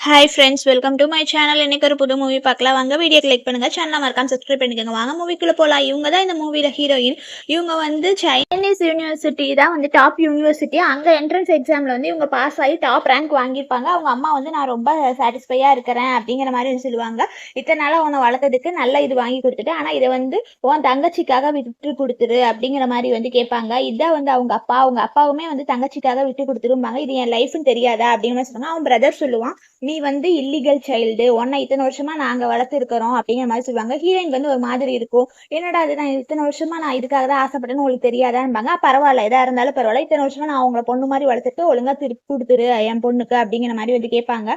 Hi friends welcome to my channel இன்னைக்கு ஒரு புது மூவி பார்க்கலாம். வாங்க வீடியோ கிளிக் பண்ணுங்க. சேனல் மறக்காம சப்ஸ்கிரைப் பண்ணிக்கோங்க. வாங்க மூவிக்குள்ள போகலாம் இவங்க தான் இந்த மூவியில் ஹீரோயின் இவங்க வந்து சைனீஸ் யூனிவர்சிட்டி தான் வந்து டாப் யூனிவர்சிட்டி அங்கே என்ட்ரன்ஸ் எக்ஸாமில் வந்து இவங்க பாஸ் ஆகி டாப் ரேங்க் வாங்கியிருப்பாங்க. அவங்க அம்மா வந்து நான் ரொம்ப சாட்டிஸ்ஃபையாக இருக்கிறேன் அப்படிங்கிற மாதிரி வந்து சொல்லுவாங்க. இத்தனை நாளாக உன்னை வளர்த்ததுக்கு நல்ல இது வாங்கி கொடுத்துட்டு ஆனால் இதை வந்து உன் தங்கச்சிக்காக விட்டு கொடுத்துரு அப்படிங்கிற மாதிரி வந்து கேட்பாங்க. இதான் வந்து அவங்க அப்பா அவங்க அப்பாவுமே வந்து தங்கச்சிக்காக விட்டு கொடுத்துருப்பாங்க இது என் லைஃப்னு தெரியாதா? அப்படின்னு மாதிரி சொல்லுவாங்க. அவன் பிரதர் சொல்லுவான் நீ வந்து இல்லீகல் சைல்டு உன்னை இத்தனை வருஷமா நாங்க வளர்த்துருக்கிறோம் அப்படிங்கிற மாதிரி சொல்லுவாங்க. ஹீரோயின் வந்து ஒரு மாதிரி இருக்கும். என்னடா அது நான் இத்தனை வருஷமா நான் இதுக்காக தான் ஆசைப்பட்டேன்னு உங்களுக்கு தெரியாதான்பாங்க. பரவாயில்ல எதா இருந்தாலும் பரவாயில்ல. இத்தனை வருஷமா நான் அவங்கள பொண்ணு மாதிரி வளர்த்துட்டு ஒழுங்கா திருப்பி கொடுத்துரு என் பொண்ணுக்கு அப்படிங்கிற மாதிரி வந்து கேட்பாங்க.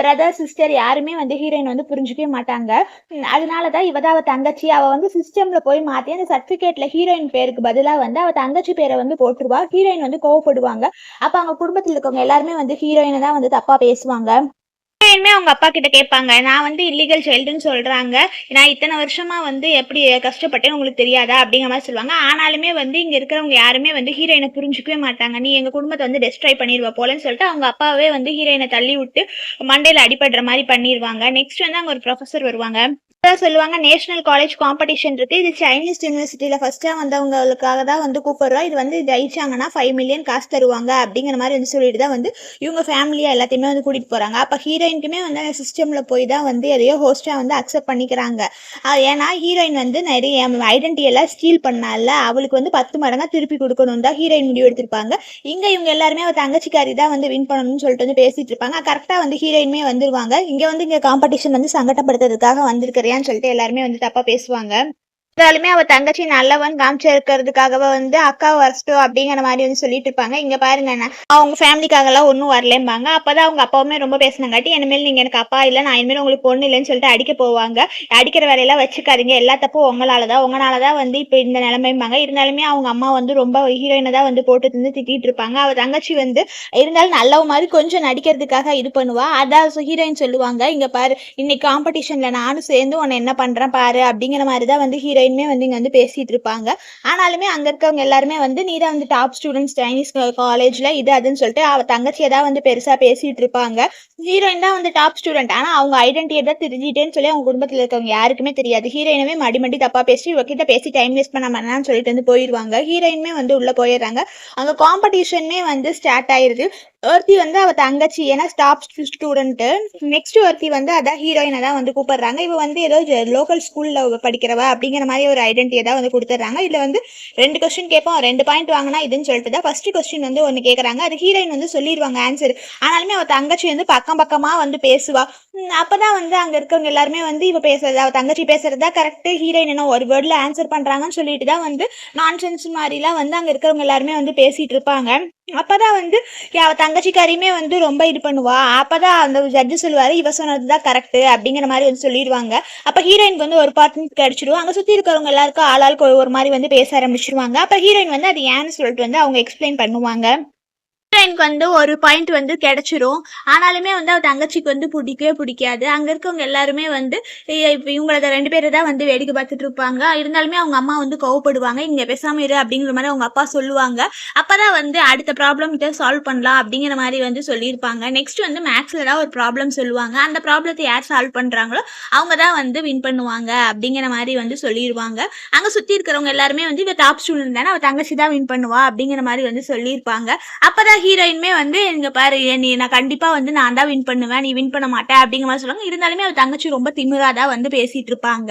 பிரதர் சிஸ்டர் யாருமே வந்து ஹீரோயின் வந்து புரிஞ்சுக்கவே மாட்டாங்க. அதனாலதான் இவ தான் அவ தங்கச்சி. அவ வந்து சிஸ்டம்ல போய் மாத்தி அந்த சர்டிபிகேட்ல ஹீரோயின் பேருக்கு பதிலா வந்து அவ தங்கச்சி பேரை வந்து போட்டுருவா. ஹீரோயின் வந்து கோவப்படுவாங்க. அப்ப அவங்க குடும்பத்தில் இருக்கவங்க எல்லாருமே வந்து ஹீரோயினை தான் வந்து தப்பா பேசுவாங்க. ஹீரோயினுமே அவங்க அப்பா கிட்ட கேட்பாங்க. நான் வந்து இல்லீகல் சைல்டுன்னு சொல்றாங்க. நான் இத்தனை வருஷமா வந்து எப்படி கஷ்டப்பட்டேன்னு உங்களுக்கு தெரியாதா? அப்படிங்கிற மாதிரி சொல்லுவாங்க. ஆனாலுமே வந்து இங்க இருக்கிறவங்க யாருமே வந்து ஹீரோயினை புரிஞ்சுக்கவே மாட்டாங்க. நீ எங்க குடும்பத்தை வந்து டெஸ்ட்ராய் பண்ணிடுவ போலன்னு சொல்லிட்டு அவங்க அப்பாவே வந்து ஹீரோயினை தள்ளி விட்டு மண்டையில அடிபடுற மாதிரி பண்ணிடுவாங்க நெக்ஸ்ட் வந்து அங்க ஒரு ப்ரொஃபசர் வருவாங்க. சொல்லுவாங்க நேஷனல் காலேஜ் காம்படிஷன் இருக்கு. இது சைனீஸ் யூனிவர்சிட்டியில ஃபர்ஸ்டா வந்தவங்களுக்காக தான் வந்து கூப்பிடுறோம். இது வந்து ஜெயிச்சாங்கன்னா ஃபைவ் மில்லியன் காசு தருவாங்க அப்படிங்கிற மாதிரி வந்து சொல்லிட்டு தான் வந்து இவங்க ஃபேமிலியா எல்லாத்தையுமே வந்து கூட்டிட்டு போறாங்க. அப்ப ஹீரோயினுக்குமே வந்து அந்த சிஸ்டம்ல போய் தான் வந்து எதையோ ஹோஸ்டா வந்து அக்செப்ட் பண்ணிக்கிறாங்க. ஏன்னா ஹீரோயின் வந்து நிறைய ஐடென்டி எல்லாம் ஸ்டீல் பண்ணால அவளுக்கு வந்து பத்து மடங்கா திருப்பி கொடுக்கணும் தான் ஹீரோயின் முடிவு எடுத்திருப்பாங்க. இங்க இவங்க எல்லாருமே அவ தங்கச்சிக்காரி தான் வந்து வின் பண்ணணும்னு சொல்லிட்டு வந்து பேசிட்டு இருப்பாங்க. கரெக்டா வந்து ஹீரோயினுமே வந்துருவாங்க. இங்க வந்து இங்க காம்படிஷன் வந்து சங்கடப்படுத்துறதுக்காக வந்திருக்கிறியான்னு சொல்லிட்டு எல்லாருமே வந்து தப்பா பேசுவாங்க இருந்தாலுமே அவ தங்கச்சி நல்லவன் காமிச்சு இருக்கிறதுக்காகவே வந்து அக்கா வரட்டும் அப்படிங்கிற மாதிரி வந்து சொல்லிட்டு இருப்பாங்க. இங்க பாருங்க அவங்க ஃபேமிலிக்காக எல்லாம் ஒன்றும் வரலேம்பாங்க. அப்பதான் அவங்க அப்பாவுமே ரொம்ப பேசினங்காட்டி இனிமேல் நீங்க எனக்கு அப்பா இல்லை நான் இனிமேல் உங்களுக்கு பொண்ணு இல்லைன்னு சொல்லிட்டு அடிக்க போவாங்க. அடிக்கிற வேலையெல்லாம் வச்சுக்காதீங்க. எல்லா தப்பும் உங்களாலதான். உங்களாலதான் வந்து இப்ப இந்த நிலைமைம்பாங்க. இருந்தாலுமே அவங்க அம்மா வந்து ரொம்ப ஹீரோயினை தான் வந்து போட்டு வந்து திட்டிட்டு இருப்பாங்க. அவ தங்கச்சி வந்து இருந்தாலும் நல்லவ மாதிரி கொஞ்சம் நடிக்கிறதுக்காக இது பண்ணுவா. அதான் ஹீரோயின் சொல்லுவாங்க. இங்க பாரு இன்னைக்கு காம்படிஷன்ல நானும் சேர்ந்து உன்னை என்ன பண்றேன் பாரு அப்படிங்கிற மாதிரி தான் வந்து ஹீரோ பிரெயினுமே வந்து இங்கே வந்து பேசிகிட்டு இருப்பாங்க. ஆனாலுமே அங்கே இருக்கவங்க எல்லாருமே வந்து நீ தான் வந்து டாப் ஸ்டூடெண்ட்ஸ் சைனீஸ் காலேஜில் இது அதுன்னு சொல்லிட்டு அவள் தங்கச்சியை தான் வந்து பெருசாக பேசிகிட்டு இருப்பாங்க. ஹீரோயின் தான் வந்து டாப் ஸ்டூடெண்ட் ஆனால் அவங்க ஐடென்டிட்டி தான் தெரிஞ்சிட்டேன்னு சொல்லி அவங்க குடும்பத்தில் இருக்கவங்க யாருக்குமே தெரியாது. ஹீரோயினுமே மடி மடி தப்பாக பேசி இவகிட்ட பேசி டைம் வேஸ்ட் பண்ண வேணாம்னு சொல்லிட்டு வந்து போயிடுவாங்க ஹீரோயினுமே வந்து உள்ளே போயிடுறாங்க. அங்கே காம்படிஷனுமே வந்து ஸ்டார்ட் ஆயிடுது ஒருத்தி வந்து அவ தங்கச்சி ஏன்னா ஸ்டாப் ஸ்டூடெண்ட்டு நெக்ஸ்ட் ஒருத்தி வந்து அதான் ஹீரோயினை தான் வந்து கூப்பிடுறாங்க. இவ வந்து ஏதோ லோக்கல் ஸ்கூல்ல படிக்கிறவ அப்படிங்கிற மாதிரி ஒரு ஐடென்டிட்டி தான் வந்து கொடுத்துட்றாங்க. இதுல வந்து ரெண்டு கொஸ்டின் கேட்போம். ரெண்டு பாயிண்ட் வாங்கினா இதுன்னு சொல்லிட்டு தான் ஃபர்ஸ்ட் கொஸ்டின் வந்து ஒன்று கேட்குறாங்க அது ஹீரோயின் வந்து சொல்லிடுவாங்க ஆன்சர் ஆனாலுமே அவ தங்கச்சி வந்து பக்கம் பக்கமா வந்து பேசுவா. அப்பதான் வந்து அங்க இருக்கவங்க எல்லாருமே வந்து இவ பேசுறது அவ தங்கச்சி பேசுறதா கரெக்ட் ஹீரோயின் என்ன ஒரு வேர்ட்ல ஆன்சர் பண்றாங்கன்னு சொல்லிட்டு தான் வந்து நான்சென்ஸ் மாதிரிலாம் வந்து அங்க இருக்கிறவங்க எல்லாருமே வந்து பேசிட்டு இருப்பாங்க. அப்பதான் வந்து அவ தங்கச்சிக்காரியுமே வந்து ரொம்ப இது பண்ணுவா. அப்பதான் அந்த ஜட்ஜு சொல்லுவாரு இவ சொன்னதுதான் கரெக்ட் அப்படிங்கிற மாதிரி வந்து சொல்லிடுவாங்க. அப்ப ஹீரோயினுக்கு வந்து ஒரு பார்ட் கிடைச்சிடும் அங்க சுத்தி இருக்கிறவங்க எல்லாருக்கும் ஆளாளுக்கு ஒரு- ஒரு மாதிரி வந்து பேச ஆரம்பிச்சிருவாங்க. அப்ப ஹீரோயின் வந்து அது ஏன்னு சொல்லிட்டு வந்து அவங்க எக்ஸ்பிளைன் பண்ணுவாங்க. எனக்கு வந்து ஒரு பாயிண்ட் வந்து கிடைச்சிரும். ஆனாலுமே வந்து அவள் தங்கச்சிக்கு வந்து பிடிக்கவே பிடிக்காது. அங்க இருக்கவங்க எல்லாருமே வந்து இ- இவங்கள ரெண்டு பேரை தான் வந்து வேடிக்கை பார்த்துட்டு இருப்பாங்க. இருந்தாலுமே அவங்க அம்மா வந்து கோவப்படுவாங்க. இங்க பேசாம இரு அப்படிங்கிற மாதிரி அவங்க அப்பா சொல்லுவாங்க. அப்பதான் வந்து அடுத்த ப்ராப்ளம் சால்வ் பண்ணலாம் அப்படிங்கிற மாதிரி வந்து சொல்லியிருப்பாங்க. நெக்ஸ்ட் வந்து மேக்ஸ்ல தான் ஒரு ப்ராப்ளம் சொல்லுவாங்க. அந்த ப்ராப்ளத்தை யார் சால்வ் பண்றாங்களோ அவங்க தான் வந்து வின் பண்ணுவாங்க அப்படிங்கிற மாதிரி வந்து சொல்லிடுவாங்க அங்க சுத்தி இருக்கிறவங்க எல்லாருமே வந்து இவ டாப் ஸ்டூடெண்ட் தானே அவ தங்கச்சி தான் வின் பண்ணுவா அப்படிங்கிற மாதிரி வந்து சொல்லியிருப்பாங்க. அப்பதான் ஹீரோயினுமே வந்து இங்க பாரு நீ நான் கண்டிப்பா வந்து நான் தான் வின் பண்ணுவேன். நீ வின் பண்ண மாட்டேன் அப்படிங்கிற மாதிரி சொல்லுவாங்க. இருந்தாலுமே அவ தங்கச்சி ரொம்ப திமிராதான் வந்து பேசிட்டு இருப்பாங்க.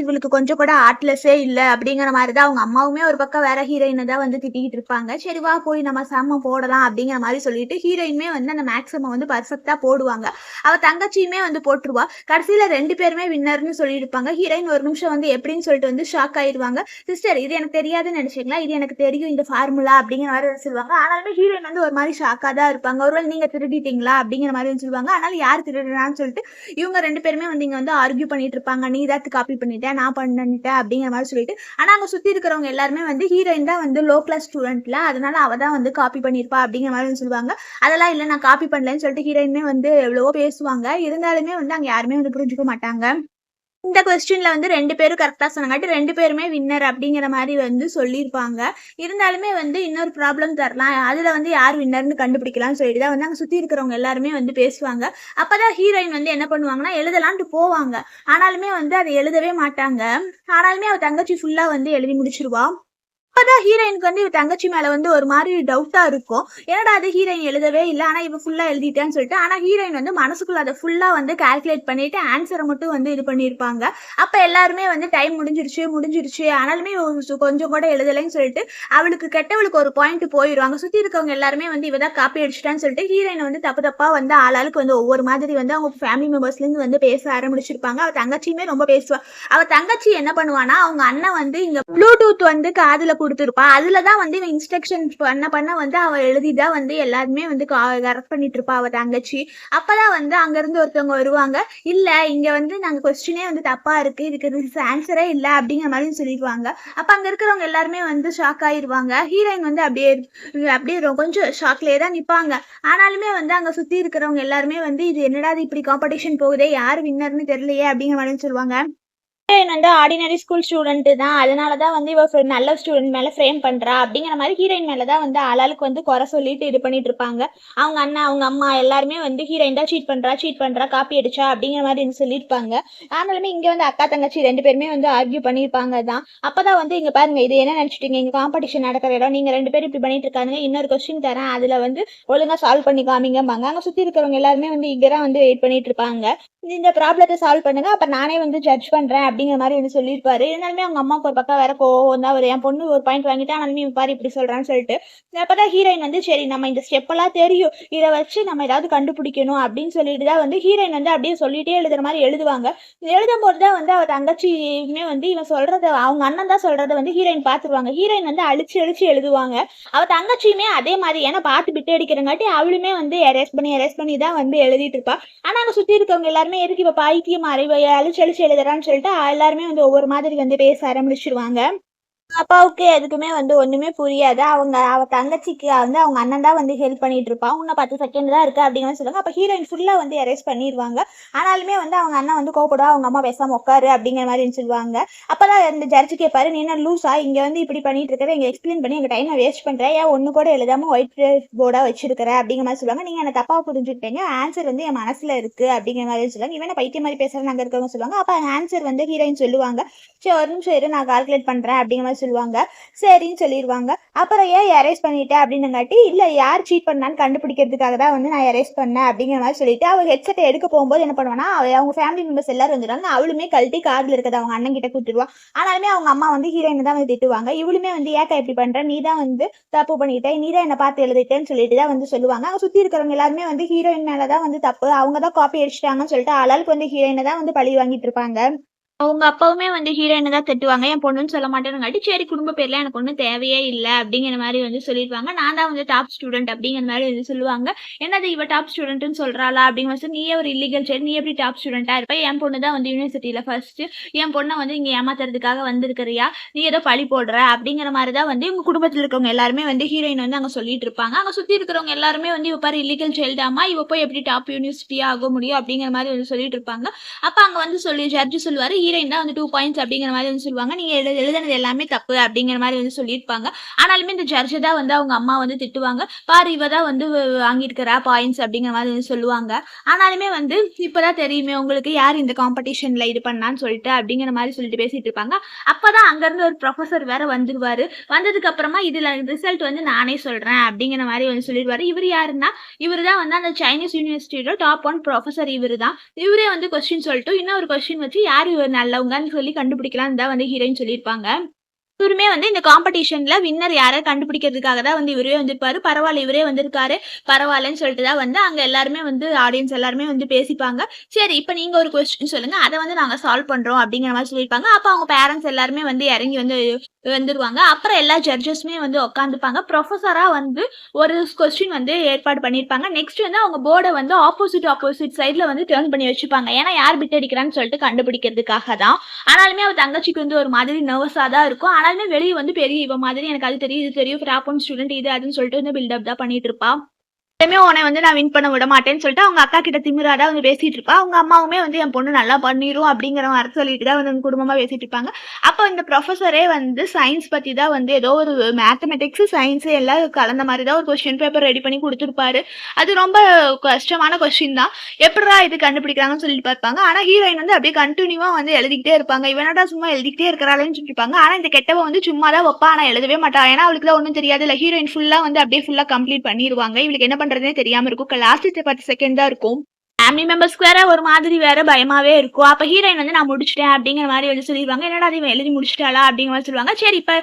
இவளுக்கு கொஞ்சம் கூட ஆர்ட்லெஸ்ஸே இல்லை அப்படிங்கிற மாதிரி தான் அவங்க அம்மாவுமே ஒரு பக்கம் வேற ஹீரோயினை தான் வந்து திட்டிக்கிட்டு இருப்பாங்க. சரி வா போய் நம்ம செம்ம போடலாம் அப்படிங்கிற மாதிரி சொல்லிட்டு ஹீரோயினுமே வந்து அந்த மேக்ஸிமம் வந்து பர்ஃபெக்டா போடுவாங்க. அவ தங்கச்சியுமே வந்து போட்டுருவா. கடைசியில ரெண்டு பேருமே வின்னர்னு சொல்லியிருப்பாங்க. ஹீரோயின் ஒரு நிமிஷம் வந்து எப்படின்னு சொல்லிட்டு வந்து ஷாக் ஆயிடுவாங்க சிஸ்டர் இது எனக்கு தெரியாதுன்னு நினைச்சீங்களா? இது எனக்கு தெரியும் இந்த ஃபார்முலா அப்படிங்கிற மாதிரி சொல்லுவாங்க. ஆனாலுமே ஹீரோயின் வந்து ஒரு மாதிரி ஷாக்காக தான் இருப்பாங்க. ஒருவேளை நீங்க திருடிட்டீங்களா அப்படிங்கிற மாதிரி சொல்லுவாங்க. அதனால யார் திருடுறான்னு சொல்லிட்டு இவங்க ரெண்டு பேருமே வந்து இங்க வந்து ஆர்கியூ பண்ணிட்டு இருப்பாங்க. நீ தான் காப்பி பண்ணிட்டேன் நான் பண்ணிட்டேன் அப்படிங்கிற மாதிரி சொல்லிட்டு ஆனா அங்க சுத்தி இருக்கிறவங்க எல்லாருமே வந்து ஹீரோயின் தான் வந்து லோ கிளாஸ் ஸ்டூடெண்ட்ல அதனால அவ தான் வந்து காப்பி பண்ணியிருப்பா அப்படிங்கிற மாதிரி வந்து சொல்லுவாங்க. அதெல்லாம் இல்லை நான் காப்பி பண்ணலன்னு சொல்லிட்டு ஹீரோயினுமே வந்து எவ்வளவோ பேசுவாங்க. இருந்தாலுமே வந்து அங்கே யாருமே வந்து புரிஞ்சுக்க மாட்டாங்க. இந்த கொஸ்டின்ல வந்து ரெண்டு பேரும் கரெக்டாக சொன்னாங்க. ரெண்டு பேருமே வின்னர் அப்படிங்கிற மாதிரி வந்து சொல்லியிருப்பாங்க. இருந்தாலுமே வந்து இன்னொரு ப்ராப்ளம் தரலாம். அதில் வந்து யார் வின்னர்னு கண்டுபிடிக்கலாம்னு சொல்லிட்டு தான் வந்து அங்கே சுற்றி இருக்கிறவங்க எல்லாருமே வந்து பேசுவாங்க. அப்போ தான் ஹீரோயின் வந்து என்ன பண்ணுவாங்கன்னா எழுதலான்ட்டு போவாங்க. ஆனாலுமே வந்து அதை எழுதவே மாட்டாங்க. ஆனாலுமே அவ தங்கச்சி ஃபுல்லாக வந்து எழுதி முடிச்சிருவா. அப்பதான் ஹீரோயினுக்கு வந்து இவ தங்கச்சி மேல வந்து ஒரு மாதிரி டவுட்டா இருக்கும். என்னடா அது ஹீரோயின் எழுதவே இல்லை ஆனா இவ ஃபுல்லா எழுதிட்டேன்னு சொல்லிட்டு ஆனா ஹீரோயின் வந்து மனசுக்குள்ள அதை ஃபுல்லா வந்து கால்குலேட் பண்ணிட்டு ஆன்சரை மட்டும் வந்து இது பண்ணியிருப்பாங்க. அப்ப எல்லாருமே வந்து டைம் முடிஞ்சிருச்சு முடிஞ்சிருச்சு. ஆனாலுமே கொஞ்சம் கூட எழுதலைன்னு சொல்லிட்டு அவளுக்கு கெட்டவளுக்கு ஒரு பாயிண்ட் போயிடுவாங்க சுத்தி இருக்கவங்க எல்லாருமே வந்து இவதான் காப்பி அடிச்சிட்டான்னு சொல்லிட்டு ஹீரோயின் வந்து தப்பு தப்பா வந்து ஆளாளுக்கு வந்து ஒவ்வொரு மாதிரி வந்து அவங்க ஃபேமிலி மெம்பர்ஸ்ல இருந்து வந்து பேச ஆரம்பிச்சிருப்பாங்க. அவ தங்கச்சியுமே ரொம்ப பேசுவா. அவ தங்கச்சி என்ன பண்ணுவானா அவங்க அண்ணன் வந்து இங்க ப்ளூடூத் வந்து காதுல கொடுத்துருப்பா. அதுலதான் வந்து இவன் இன்ஸ்ட்ரக்ஷன் பண்ண பண்ண வந்து அவ எழுதிதான் வந்து எல்லாருமே வந்து கரெக்ட் பண்ணிட்டு இருப்பா அவ தங்கச்சி. அப்பதான் வந்து அங்க இருந்து ஒருத்தவங்க வருவாங்க. இல்ல இங்க வந்து நாங்க கொஸ்டினே வந்து தப்பா இருக்கு. இதுக்கு ஆன்சரே இல்ல அப்படிங்கிற மாதிரி சொல்லிடுவாங்க. அப்ப அங்க இருக்கிறவங்க எல்லாருமே வந்து ஷாக் ஆயிருவாங்க. ஹீரோயின் வந்து அப்படியே அப்படியே கொஞ்சம் ஷாக்லயே தான் நிப்பாங்க. ஆனாலுமே வந்து அங்க சுத்தி இருக்கிறவங்க எல்லாருமே வந்து இது என்னடா இது இப்படி காம்படிஷன் போகுதே? யார் வின்னர்னு தெரியலையே அப்படிங்கிற மாதிரி சொல்லுவாங்க. ஹீரோயின் வந்து ஆர்டினரி ஸ்கூல் ஸ்டூடெண்ட் தான். அதனால தான் வந்து இவ நல்ல ஸ்டூடெண்ட் மேல ஃப்ரேம் பண்றா. அப்படிங்கிற மாதிரி ஹீரோயின் மேல தான் வந்து ஆளாளுக்கு வந்து குறை சொல்லிட்டு இது பண்ணிட்டு இருப்பாங்க. அவங்க அண்ணா அவங்க அம்மா எல்லாருமே வந்து ஹீரோயின் தான் சீட் பண்றா சீட் பண்றா காப்பி அடிச்சா அப்படிங்கிற மாதிரி வந்து சொல்லியிருப்பாங்க. ஆனாலுமே இங்க வந்து அக்கா தங்கச்சி ரெண்டு பேருமே வந்து ஆர்கியூ பண்ணியிருப்பாங்க தான் அப்பதான் வந்து இங்க பாருங்க இது என்ன நினைச்சிட்டீங்க? இங்க காம்படிஷன் நடக்கிற இடம். நீங்க ரெண்டு பேரும் இப்படி பண்ணிட்டு இருக்காங்க இன்னொரு கொஸ்டின் தரேன். அதுல வந்து ஒழுங்கா சால்வ் பண்ணி காமிங்கம்பாங்க. அங்க சுத்தி இருக்கிறவங்க எல்லாருமே வந்து இங்க தான் வந்து வெயிட் பண்ணிட்டு இருப்பாங்க. இந்த ப்ராப்ளத்தை சால்வ் பண்ணுங்க. அப்ப நானே வந்து ஜட்ஜ் பண்றேன் அப்படிங்கிற மாதிரி வந்து சொல்லியிருப்பாரு. இருந்தாலுமே அவங்க அம்மாவுக்கு ஒரு பக்கம் வேற கோவம் தான் ஒரு என் பொண்ணு ஒரு பாயிண்ட் வாங்கிட்டா ஆனாலுமே பாரு இப்படி சொல்றான்னு சொல்லிட்டு. அப்பதான் ஹீரோயின் வந்து சரி நம்ம இந்த ஸ்டெப் எல்லாம் தெரியும். இதை வச்சு நம்ம ஏதாவது கண்டுபிடிக்கணும் அப்படின்னு சொல்லிட்டு தான் வந்து ஹீரோயின் வந்து அப்படியே சொல்லிட்டே எழுதுற மாதிரி எழுதுவாங்க. எழுதும் போது தான் வந்து அவர் தங்கச்சியுமே வந்து இவன் சொல்றத அவங்க அண்ணன் தான் சொல்றத வந்து ஹீரோயின் பார்த்துருவாங்க ஹீரோயின் வந்து அழிச்சு அழிச்சு எழுதுவாங்க. அவ தங்கச்சியுமே அதே மாதிரி ஏன்னா பார்த்து பிட்டு அடிக்கிறங்காட்டி அவளுமே வந்து எரேஸ் பண்ணி எரேஸ் பண்ணி தான் வந்து எழுதிட்டு இருப்பா. ஆனா அங்க சுத்தி இருக்கவங்க எல்லாருமே எதுக்கு இப்ப பைத்தியம் அறிவை அழிச்சு அழிச்சு எழுதுறான்னு சொல்லிட்டு எல்லாருமே வந்து ஒவ்வொரு மாதிரி வந்து பேச ஆரம்பிச்சிருவாங்க. அப்பாவுக்கு எதுக்குமே வந்து ஒண்ணுமே புரியாது. அவங்க அவ தங்கச்சிக்கு வந்து அவங்க அண்ணன் தான் வந்து ஹெல்ப் பண்ணிட்டு இருப்பான் இன்னும் பத்து செகண்ட் தான் இருக்கு அப்படிங்கிற மாதிரி சொல்லுவாங்க. அப்ப ஹீரோயின் ஃபுல்லா வந்து எரேஸ் பண்ணிடுவாங்க ஆனாலுமே வந்து அவங்க அண்ணன் வந்து கோபப்படுவா அவங்க அம்மா பேசாம உட்காரு அப்படிங்கிற மாதிரி சொல்லுவாங்க. அப்பதான் இந்த ஜட்ஜு கேட்பாரு நீ என்ன லூஸா இங்க வந்து இப்படி பண்ணிட்டு இருக்கிற இங்க எக்ஸ்பிளைன் பண்ணி எங்க டைமை வேஸ்ட் பண்ற. ஏன் ஒண்ணு கூட எழுதாம ஒயிட் போர்டா வச்சிருக்கிற? அப்படிங்கிற மாதிரி சொல்லுவாங்க. நீங்க என்ன தப்பா புரிஞ்சுட்டீங்க ஆன்சர் வந்து என் மனசுல இருக்கு. அப்படிங்கிற மாதிரி சொல்லுவாங்க. இவன் பைத்தியம் மாதிரி பேசுறாங்க அங்க இருக்கவங்க சொல்லுவாங்க. அப்ப ஆன்சர் வந்து ஹீரோயின் சொல்லுவாங்க. சரி ஒரு நிமிஷம் இரு நான் கால்குலேட் பண்றேன். அப்படிங்கிற மாதிரி சொல்லுவாங்க. சரின்னு சொல்லிடுவாங்க அப்புறம் ஏன் எரேஸ் பண்ணிட்டேன் அப்படின்னுங்காட்டி இல்ல யார் சீட் பண்ணான்னு கண்டுபிடிக்கிறதுக்காக தான் வந்து நான் எரேஸ் பண்ணேன் அப்படிங்கிற மாதிரி சொல்லிட்டு அவ ஹெட்செட் எடுக்க போகும்போது என்ன பண்ணுவானா அவங்க ஃபேமிலி மெம்பர்ஸ் எல்லாரும் வந்துடுவாங்க. அவளுமே கழட்டி கார்டில் இருக்கிறத அவங்க அண்ணன் கிட்ட கொடுத்துருவா. ஆனாலுமே அவங்க அம்மா வந்து ஹீரோயின் தான் வந்து திட்டுவாங்க. இவளுமே வந்து ஏக்கா இப்படி பண்ற? நீ தான் வந்து தப்பு பண்ணிட்ட. நீ தான் என்ன பார்த்து எழுதிட்டேன்னு சொல்லிட்டு தான் வந்து சொல்லுவாங்க. அங்க சுத்தி இருக்கிறவங்க எல்லாருமே வந்து ஹீரோயின் மேல தான் வந்து தப்பு. அவங்க தான் காப்பி அடிச்சிட்டாங்கன்னு சொல்லிட்டு ஆளாளுக்கு வந்து ஹீரோயினை தான் வந்து பழி வாங்கிட்டு இருப்பாங்க. அவங்க அப்பாவுமே வந்து ஹீரோயினை தான் திட்டுவாங்க. என் பொண்ணுன்னு சொல்ல மாட்டேனுங்காட்டி சரி குடும்ப பேர்ல எனக்கு ஒன்றும் தேவையே இல்லை அப்படிங்கிற மாதிரி வந்து சொல்லிடுவாங்க. நான் தான் வந்து டாப் ஸ்டூடெண்ட் அப்படிங்கிற மாதிரி வந்து சொல்லுவாங்க. என்னது இவ டாப் ஸ்டூடெண்ட்னு சொல்றாளா? அப்படிங்கிற மாதிரி நீயே ஒரு இல்லீகல் சரி நீ எப்படி டாப் ஸ்டூடெண்டா இருப்ப? என் பொண்ணு தான் வந்து யூனிவர்சிட்டியில ஃபர்ஸ்ட் என் பொண்ணை வந்து இங்க ஏமாத்துறதுக்காக வந்திருக்கிறியா? நீ ஏதோ பழி போடுற அப்படிங்கிற மாதிரி தான் வந்து இவங்க குடும்பத்தில் இருக்கவங்க எல்லாருமே வந்து ஹீரோயின் வந்து அங்கே சொல்லிட்டு இருப்பாங்க. அங்கே சுத்தி இருக்கிறவங்க எல்லாருமே வந்து இவ பாரு இல்லீகல் சைல்டாமா இவ போய் எப்படி டாப் யூனிவர்சிட்டியா ஆக முடியும்? அப்படிங்கிற மாதிரி வந்து சொல்லிட்டு இருப்பாங்க. அப்ப அங்க வந்து சொல்லி ஜட்ஜு சொல்லுவாரு ஹீரோயின் தான் வந்து டூ பாயிண்ட்ஸ் அப்படிங்கிற மாதிரி வந்து சொல்லுவாங்க. நீங்க எழுதுனது எல்லாமே தப்பு அப்படிங்கிற மாதிரி வந்து சொல்லியிருப்பாங்க. ஆனாலுமே இந்த ஜர்ஜதா வந்து அவங்க அம்மா வந்து திட்டுவாங்க. பாரு இவ தான் வந்து வாங்கியிருக்கிறா பாயிண்ட்ஸ் அப்படிங்கிற மாதிரி வந்து சொல்லுவாங்க. ஆனாலுமே வந்து இப்பதான் தெரியுமே உங்களுக்கு யார் இந்த காம்படிஷன்ல இது பண்ணான்னு சொல்லிட்டு அப்படிங்கிற மாதிரி சொல்லிட்டு பேசிட்டு இருப்பாங்க. அப்பதான் அங்க இருந்து ஒரு ப்ரொஃபசர் வேற வந்துருவாரு. வந்ததுக்கு அப்புறமா இதுல ரிசல்ட் வந்து நானே சொல்றேன் அப்படிங்கிற மாதிரி வந்து சொல்லிடுவாரு இவர் யாருன்னா இவர் தான் வந்து அந்த சைனீஸ் யூனிவர்சிட்டியோட டாப் ஒன் ப்ரொஃபசர் இவர் தான். இவரே வந்து கொஸ்டின் சொல்லிட்டு இன்னொரு கொஸ்டின் வச்சு யார் இவர் நல்லவங்கன்னு சொல்லி கண்டுபிடிக்கலாம் தான் வந்து ஹீரோயின் சொல்லியிருப்பாங்க. இவருமே வந்து இந்த காம்படிஷன்ல வின்னர் யாரை கண்டுபிடிக்கிறதுக்காக தான் வந்து இவரே வந்திருப்பாரு. பரவாயில்ல இவரே வந்திருக்காரு. பரவாயில்லன்னு சொல்லிட்டு தான் வந்து அங்க எல்லாருமே வந்து ஆடியன்ஸ் எல்லாருமே வந்து பேசிப்பாங்க. சரி இப்போ நீங்க ஒரு கொஸ்டின் சொல்லுங்க. அதை வந்து நாங்க சால்வ் பண்றோம் அப்படிங்கிற மாதிரி சொல்லியிருப்பாங்க. அப்போ அவங்க பேரண்ட்ஸ் எல்லாருமே வந்து இறங்கி வந்து வந்துருவாங்க. அப்புறம் எல்லா ஜட்ஜஸ்மே வந்து உட்காந்துப்பாங்க ப்ரொஃபஸரா வந்து ஒரு கொஸ்டின் வந்து ஏற்பாடு பண்ணியிருப்பாங்க. நெக்ஸ்ட் வந்து அவங்க போர்டை வந்து ஆப்போசிட் ஆப்போசிட் சைடில் வந்து டேர்ன் பண்ணி வச்சுப்பாங்க. ஏன்னா யார் பிட் அடிக்கிறான்னு சொல்லிட்டு கண்டுபிடிக்கிறதுக்காக தான். ஆனாலுமே அவ தங்கச்சிக்கு வந்து ஒரு மாதிரி நர்வஸா தான் இருக்கும். யாருமே வெளியே வந்து பெரிய இவ மாதிரி எனக்கு அது தெரியும் இது தெரியும். ஃப்ராப்பன் ஸ்டூடெண்ட் இது அதுன்னு சொல்லிட்டு வந்து பில்டப் தான் பண்ணிட்டு இருப்பா. எப்பயுமே உன்னை வந்து நான் வின் பண்ண விட மாட்டேன்னு சொல்லிட்டு அவங்க அக்கா கிட்ட திமிராடா வந்து பேசிட்டு இருப்பா. அவங்க அம்மாவுமே வந்து என் பொண்ணு நல்லா பண்ணிரும் அப்படிங்கிற மாதிரி சொல்லிட்டு தான் வந்து குடும்பமா பேசிட்டு இருப்பாங்க. அப்போ இந்த ப்ரொஃபஸரே வந்து சயின்ஸ் பத்தி தான் வந்து ஏதோ ஒரு மேத்தமெட்டிக்ஸ் சயின்ஸ் எல்லாம் கலந்த மாதிரி தான் ஒரு கொஸ்டின் பேப்பர் ரெடி பண்ணி கொடுத்துருப்பாரு. அது ரொம்ப கஷ்டமான கொஸ்டின் தான். எப்படிடா இது கண்டுபிடிக்கிறாங்கன்னு சொல்லிட்டு பார்ப்பாங்க. ஆனா ஹீரோயின் வந்து அப்படியே கண்டினியூவா வந்து எழுதிக்கிட்டே இருப்பாங்க. இவனடா சும்மா எழுதிக்கிட்டே இருக்கிறாளேன்னு சொல்லிருப்பாங்க ஆனா இந்த கெட்டவ வந்து சும்மா தான் வைப்பா. ஆனா எழுதவே மாட்டா. ஏன்னா அவளுக்கு தான் ஒன்றும் தெரியாது. இல்லை ஹீரோயின் ஃபுல்லா வந்து அப்படியே ஃபுல்லா கம்ப்ளீட் பண்ணிடுவாங்க இவளுக்கு என்ன பண்றதுனே தெரியாம இருக்கும். லாஸ்ட் பத்து செகண்ட் தான் இருக்கும். ஃபேமிலி மெம்பர்ஸ்க்கு வேற ஒரு மாதிரி வேற பயமாவே இருக்கும். அப்ப ஹீரோயின் வந்து நான் முடிச்சிட்டேன் அப்படிங்கிற மாதிரி வந்து சொல்லிடுவாங்க. என்னடா அது இவன் எழுதி முடிச்சிட்டாளா அப்படிங்கிற மாதிரி சொல்லுவாங்க. சரி இப்ப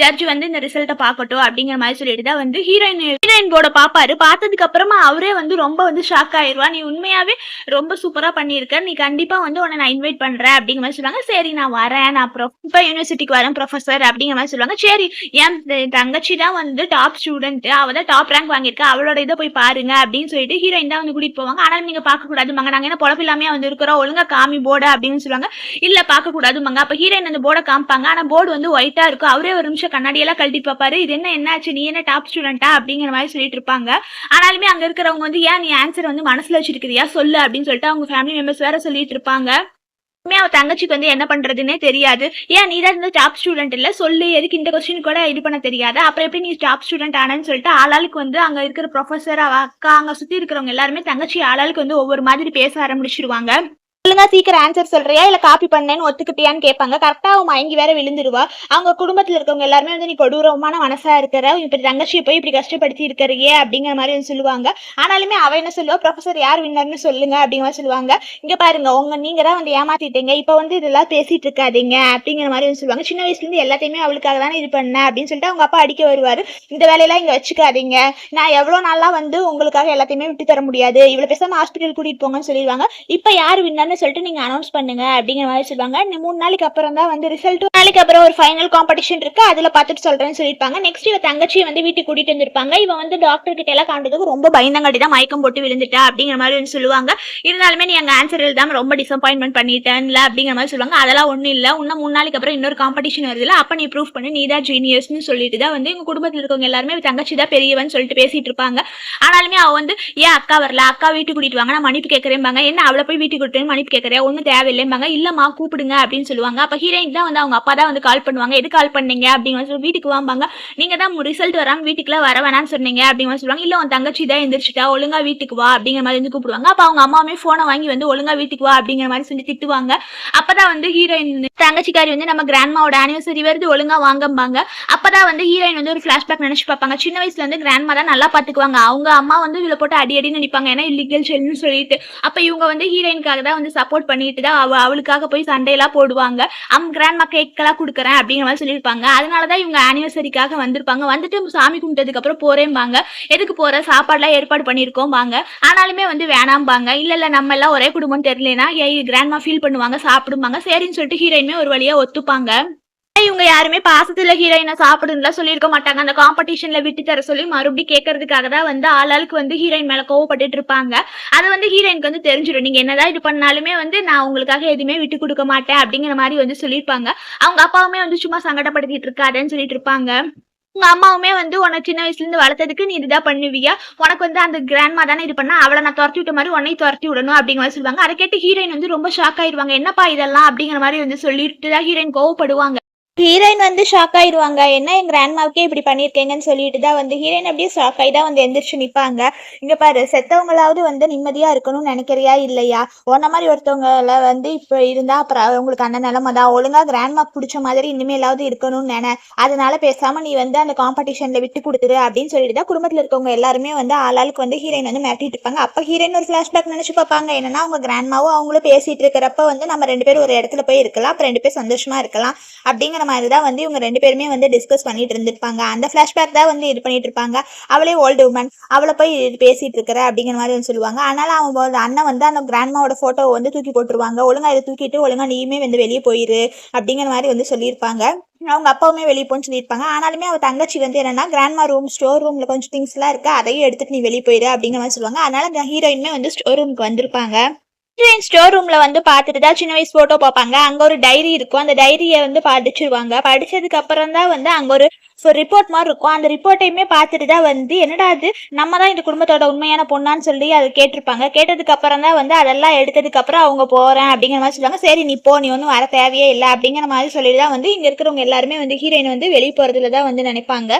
ஜட்ஜ் வந்து இந்த ரிசல்ட்டை பார்க்கட்டும் அப்படிங்கிற மாதிரி சொல்லிட்டு தான் வந்து ஹீரோயின் ஹீரோயின் போட பாப்பாரு பார்த்ததுக்கு அப்புறமா அவரே வந்து ரொம்ப வந்து ஷாக் ஆயிருவா நீ உண்மையாவே ரொம்ப சூப்பரா பண்ணியிருக்க. நீ கண்டிப்பா வந்து உன்னை நான் இன்வைட் பண்றேன் அப்படிங்கிற மாதிரி சொல்லுவாங்க. சரி நான் வரேன். நான் அப்புறம் இப்போ யூனிவர்சிட்டிக்கு வரேன் ப்ரொஃபசர் அப்படிங்கிற மாதிரி சொல்லுவாங்க. சரி என் தங்கச்சி தான் வந்து டாப் ஸ்டூடெண்ட் அவ தான் டாப் ரேங்க் வாங்கியிருக்கா. அவளோட இதை போய் பாருங்க அப்படின்னு சொல்லிட்டு ஹீரோயின் தான் வந்து கூட்டிட்டு போவாங்க. ஆனால் நீங்க பார்க்க கூடாதுமாங்க நாங்கள் என்ன பொழப்பு இல்லாமே வந்து இருக்கிறோம் ஒழுங்கா காமி போர்டு அப்படின்னு சொல்லுவாங்க. இல்லை பார்க்கக்கூடாது கூடாதுமாங்க அப்போ ஹீரோயின் அந்த போர்டை காமிப்பாங்க. ஆனால் போர்டு வந்து ஒயிட்டாக இருக்கும். அவரே ஒரு நிமிஷம் கண்ணாடியெல்லாம் கழட்டி பார்ப்பாரு. இது என்ன என்னாச்சு நீ என்ன டாப் ஸ்டூடெண்டா அப்படிங்கிற மாதிரி சொல்லிட்டு இருப்பாங்க. ஆனாலுமே அங்கே இருக்கிறவங்க வந்து ஏன் நீ ஆன்சர் வந்து மனசில் வச்சிருக்கிறியா? சொல்லு அப்படின்னு சொல்லிட்டு அவங்க ஃபேமிலி மெம்பர்ஸ் வேற சொல்லிட்டு இருப்பாங்க. அவ தங்கச்சிக்கு வந்து என்ன பண்றதுன்னே தெரியாது. ஏன் நீ தான் இந்த டாப் ஸ்டூடெண்ட் இல்ல? சொல்லு எதுக்கு இந்த கொஸ்டின் கூட இது பண்ண தெரியாது. அப்புறம் எப்படி நீ டாப் ஸ்டூடெண்ட் ஆனன்னு சொல்லிட்டு ஆளாளுக்கு வந்து அங்க இருக்கிற ப்ரொஃபசர் அவ அக்கா அங்க சுத்தி இருக்கிறவங்க எல்லாருமே தங்கச்சி ஆளாளுக்கு வந்து ஒவ்வொரு மாதிரி பேச ஆரம்பிச்சிருவாங்க. ஒழுங்கா சீக்கிரம் ஆன்சர் சொல்றியா? இல்ல காப்பி பண்ணேன்னு ஒத்துக்கிட்டியான்னு கேட்பாங்க. கரெக்டா அவன் மயங்கி வேற விழுந்துருவா. அவங்க குடும்பத்துல இருக்கவங்க எல்லாருமே வந்து நீ கொடூரமான மனசா இருக்கிற இப்படி தங்கச்சியை போய் இப்படி கஷ்டப்படுத்தி இருக்கிறியே அப்படிங்கிற மாதிரி வந்து சொல்லுவாங்க. ஆனாலுமே அவ என்ன சொல்லுவா? ப்ரொஃபசர் யார் வின்னர்னு சொல்லுங்க அப்படிங்கிற மாதிரி சொல்லுவாங்க. இங்க பாருங்க உங்க நீங்க தான் வந்து ஏமாத்திட்டீங்க. இப்ப வந்து இதெல்லாம் பேசிட்டு இருக்காதீங்க அப்படிங்கிற மாதிரி வந்து சொல்லுவாங்க. சின்ன வயசுல இருந்து எல்லாத்தையுமே அவளுக்காக தானே இது பண்ண அப்படின்னு சொல்லிட்டு அவங்க அப்பா அடிக்க வருவாரு. இந்த வேலையெல்லாம் இங்க வச்சுக்காதீங்க. நான் எவ்வளவு நாளா வந்து உங்களுக்காக எல்லாத்தையுமே விட்டு தர முடியாது. இவ்வளவு பேசாம ஹாஸ்பிட்டல் கூட்டிட்டு போங்கன்னு சொல்லிடுவாங்க. இப்ப யார் வின்னர்னு சொல்லிட்டு நீங்க அனௌன்ஸ் பண்ணுங்க அப்படிங்கிற மாதிரி சொல்லுவாங்க. மூணு நாளைக்கு அப்புறம் தான் வந்து ரிசல்ட் நாளைக்கு அப்புறம் ஒரு ஃபைனல் காம்படிஷன் இருக்கு. அதுல பார்த்துட்டு சொல்றேன்னு சொல்லியிருப்பாங்க. நெக்ஸ்ட் இவ தங்கச்சியை வந்து வீட்டுக்கு கூட்டிட்டு வந்திருப்பாங்க. இவன் வந்து டாக்டர் கிட்ட எல்லாம் காண்டதுக்கு ரொம்ப பயந்தங்காட்டி தான் மயக்கம் போட்டு விழுந்துட்டா அப்படிங்கிற மாதிரி வந்து சொல்லுவாங்க. இருந்தாலுமே நீ அங்க ஆன்சர் எழுதாம ரொம்ப டிசப்பாயின்மெண்ட் பண்ணிட்டேன்ல அப்படிங்கிற மாதிரி சொல்லுவாங்க. அதெல்லாம் ஒண்ணும் இல்ல. இன்னும் மூணு நாளைக்கு அப்புறம் இன்னொரு காம்படிஷன் வருதுல அப்ப நீ ப்ரூவ் பண்ணி. நீ தான் ஜீனியர்ஸ்னு சொல்லிட்டு தான் வந்து எங்க குடும்பத்தில் இருக்கவங்க எல்லாருமே தங்கச்சி தான் பெரியவன் சொல்லிட்டு பேசிட்டு இருப்பாங்க. ஆனாலுமே அவ வந்து ஏன் அக்கா வரல? அக்கா வீட்டுக்கு கூட்டிட்டு வாங்க. நான் மன்னிப்பு கேட்கறேன்பாங்க. என்ன அவளை போய் வீட்டுக்கு கூட்டிட்டு மன்னிப்பு கேட்கறேன் ஒன்றும் தேவையில்லைம்பாங்க இல்லம்மா கூப்பிடுங்க அப்படின்னு சொல்லுவாங்க. அப்ப ஹீரோயின் தான் வந்து அவங்க அப்பா தான் வந்து கால் பண்ணுவாங்க. எது கால் பண்ணீங்க? அப்படிங்கிற சொல்லி வீட்டுக்கு வாம்பாங்க. நீங்க தான் ரிசல்ட் வராம வீட்டுக்குலாம் வர வேணாம்னு சொன்னீங்க. அப்படிங்கிற சொல்லுவாங்க. இல்ல உன் தங்கச்சி தான் எந்திரிச்சிட்டா. ஒழுங்கா வீட்டுக்கு வா. அப்படிங்கிற மாதிரி வந்து கூப்பிடுவாங்க. அப்ப அவங்க அம்மாவுமே போனை வாங்கி வந்து ஒழுங்கா வீட்டுக்கு வா. அப்படிங்கிற மாதிரி சொல்லி திட்டுவாங்க. அப்பதான் வந்து ஹீரோயின் தங்கச்சிக்காரி வந்து நம்ம கிராண்ட்மாவோட ஆனிவர்சரி வருது. ஒழுங்கா வாங்கம்பாங்க. அப்பதான் வந்து ஹீரோயின் வந்து ஒரு ஃபிளாஷ்பேக் நினைச்சு பார்ப்பாங்க. சின்ன வயசுல இருந்து கிராண்ட்மா தான் நல்லா பாத்துக்குவாங்க. அவங்க அம்மா வந்து இவளை போட்டு அடி அடி நினைப்பாங்க. ஏன்னா இல்லீகல் செல்னு சொல்லிட்டு. அப்ப இவங்க வந்து ஹீரோயினுக்காக தான் வந்து சப்போர்ட் பண்ணிட்டு தான் அவ அவளுக்காக போய் சண்டையெல்லாம் போடுவாங்க. அவங்க கிராண்ட்மா கேக்கெல்லாம் கொடுக்குறேன் அப்படிங்கிற மாதிரி சொல்லியிருப்பாங்க. அதனால தான் இவங்க ஆனிவர்சரிக்காக வந்திருப்பாங்க. வந்துட்டு சாமி கும்பிட்டதுக்கு அப்புறம் போறேன்பாங்க எதுக்கு போற? சாப்பாடுலாம் ஏற்பாடு பண்ணியிருக்கோம் வாங்க ஆனாலுமே வந்து வேணாம்பாங்க. இல்லை இல்லை நம்ம எல்லாம் ஒரே குடும்பம் தெரியலனா கிராண்ட்மா ஃபீல் பண்ணுவாங்க சாப்பிடுவாங்க சரின்னு சொல்லிட்டு ஹீரோயினுமே ஒரு வழியாக ஒத்துப்பாங்க. இவங்க யாருமே பாசத்துல ஹீரோயினை சாப்பிடுன்னு சொல்லியிருக்க மாட்டாங்க. அந்த காம்படிஷன்ல விட்டு தர சொல்லி மறுபடியும் கேட்கறதுக்காக தான் வந்து ஆளாளுக்கு வந்து ஹீரோயின் மேல கோவப்பட்டுட்டு இருப்பாங்க. அது வந்து ஹீரோயினுக்கு வந்து தெரிஞ்சிடும் நீங்க என்னதான் இது பண்ணாலுமே வந்து நான் உங்களுக்காக எதுவுமே விட்டு கொடுக்க மாட்டேன் அப்படிங்கிற மாதிரி வந்து சொல்லியிருப்பாங்க. அவங்க அப்பாவுமே வந்து சும்மா சங்கடப்படுத்திட்டு இருக்காதுன்னு சொல்லிட்டு இருப்பாங்க. உங்க அம்மாவுமே வந்து உனக்கு சின்ன வயசுல இருந்து வளர்த்ததுக்கு நீ இதுதான் பண்ணுவியா? உனக்கு வந்து அந்த கிராண்ட்மா தானே இது பண்ணா? அவளை நான் துரத்தி விட்ட மாதிரி உன்னையும் துரத்தி விடணும் அப்படிங்கிற மாதிரி சொல்லுவாங்க. அதை கேட்டு ஹீரோயின் வந்து ரொம்ப ஷாக் ஆயிடுவாங்க. என்னப்பா இதெல்லாம்? அப்படிங்கிற மாதிரி வந்து சொல்லிட்டு தான் ஹீரோயின் கோவப்படுவாங்க. ஹீரோயின் வந்து ஷாக் ஆயிடுவாங்க என்ன என் கிராண்ட்மாவுக்கே இப்படி பண்ணிருக்கேங்கன்னு சொல்லிட்டு தான் வந்து ஹீரோயின் அப்படியே ஷாக் ஆகி தான் வந்து எந்திரிச்சு நிற்பாங்க இங்க பாரு செத்தவங்களாவது வந்து நிம்மதியா இருக்கணும்னு நினைக்கிறியா இல்லையா? உன்ன மாதிரி ஒருத்தவங்கள வந்து இப்போ இருந்தா அப்புறம் உங்களுக்கு அந்த நிலமை தான். ஒழுங்கா கிராண்ட்மாக்கு பிடிச்ச மாதிரி இனிமேலாவது இருக்கணும்னு நினை. அதனால பேசாம நீ வந்து அந்த காம்படிஷன்ல விட்டு கொடுத்துரு அப்படின்னு சொல்லிட்டு தான் குடும்பத்துல இருக்கவங்க எல்லாருமே வந்து ஆளாளுக்கு வந்து ஹீரோயின் வந்து மிரட்டிட்டு இருப்பாங்க. அப்ப ஹீரோயின் ஒரு ஃபிளாஷ்பேக் நினைச்சு பார்ப்பாங்க. என்னன்னா அவங்க கிராண்ட்மாவும் அவங்களும் பேசிட்டு இருக்கிறப்ப வந்து நம்ம ரெண்டு பேரும் ஒரு இடத்துல போய் இருக்கலாம். அப்புறம் ரெண்டு பேரும் சந்தோஷமா இருக்கலாம். அப்படிங்கிற மாதிரி தான் வந்து இவங்க ரெண்டு பேருமே வந்து டிஸ்கஸ் பண்ணிட்டு இருந்திருப்பாங்க. அந்த ஃபிளாஷ்பேக் தான் வந்து இது பண்ணிட்டு இருப்பாங்க. அவளே ஓல்டு உமன் அவளை போய் பேசிட்டு இருக்கிற அப்படிங்கிற மாதிரி வந்து சொல்லுவாங்க. அதனால அவங்க அண்ணன் வந்து அந்த கிராண்ட்மாவோட ஃபோட்டோ வந்து தூக்கி போட்டுருவாங்க. ஒழுங்கா இதை தூக்கிட்டு ஒழுங்கா நீயுமே வந்து வெளியே போயிரு அப்படிங்கிற மாதிரி வந்து சொல்லியிருப்பாங்க. அவங்க அப்பாவுமே வெளியே போன்னு சொல்லியிருப்பாங்க. ஆனாலுமே அவ தங்கச்சி வந்து என்னன்னா கிராண்ட்மா ரூம் ஸ்டோர் ரூம்ல கொஞ்சம் திங்ஸ் எல்லாம் இருக்கு? அதையும் எடுத்துட்டு நீ வெளியே போயிரு அப்படிங்கிற மாதிரி சொல்லுவாங்க. அதனால ஹீரோயினுமே வந்து ஸ்டோர் ரூமுக்கு வந்திருப்பாங்க. ஹீரோயின் ஸ்டோர் ரூம்ல வந்து பார்த்துட்டு தான் சின்ன வயசு போட்டோ பார்ப்பாங்க. அங்க ஒரு டைரி இருக்கும். அந்த டைரியை வந்து படிச்சிருவாங்க படிச்சதுக்கு அப்புறம் தான் வந்து அங்க ஒரு ஸோ ரிப்போர்ட் மாதிரி இருக்கும். அந்த ரிப்போர்ட்டையுமே பார்த்துட்டு தான் வந்து என்னடா அது நம்ம தான் இந்த குடும்பத்தோட உண்மையான பொண்ணான்னு சொல்லி அதை கேட்டிருப்பாங்க. கேட்டதுக்கு அப்புறம் தான் வந்து அதெல்லாம் எடுத்ததுக்கு அப்புறம் அவங்க போகிறேன் அப்படிங்கிற மாதிரி சொல்லுவாங்க. சரி நீ போ நீ ஒன்றும் வர தேவையே இல்லை அப்படிங்கிற மாதிரி சொல்லிட்டு தான் வந்து இங்கே இருக்கிறவங்க எல்லாருமே வந்து ஹீரோயின் வந்து வெளியே போகிறதுல தான் வந்து நினைப்பாங்க.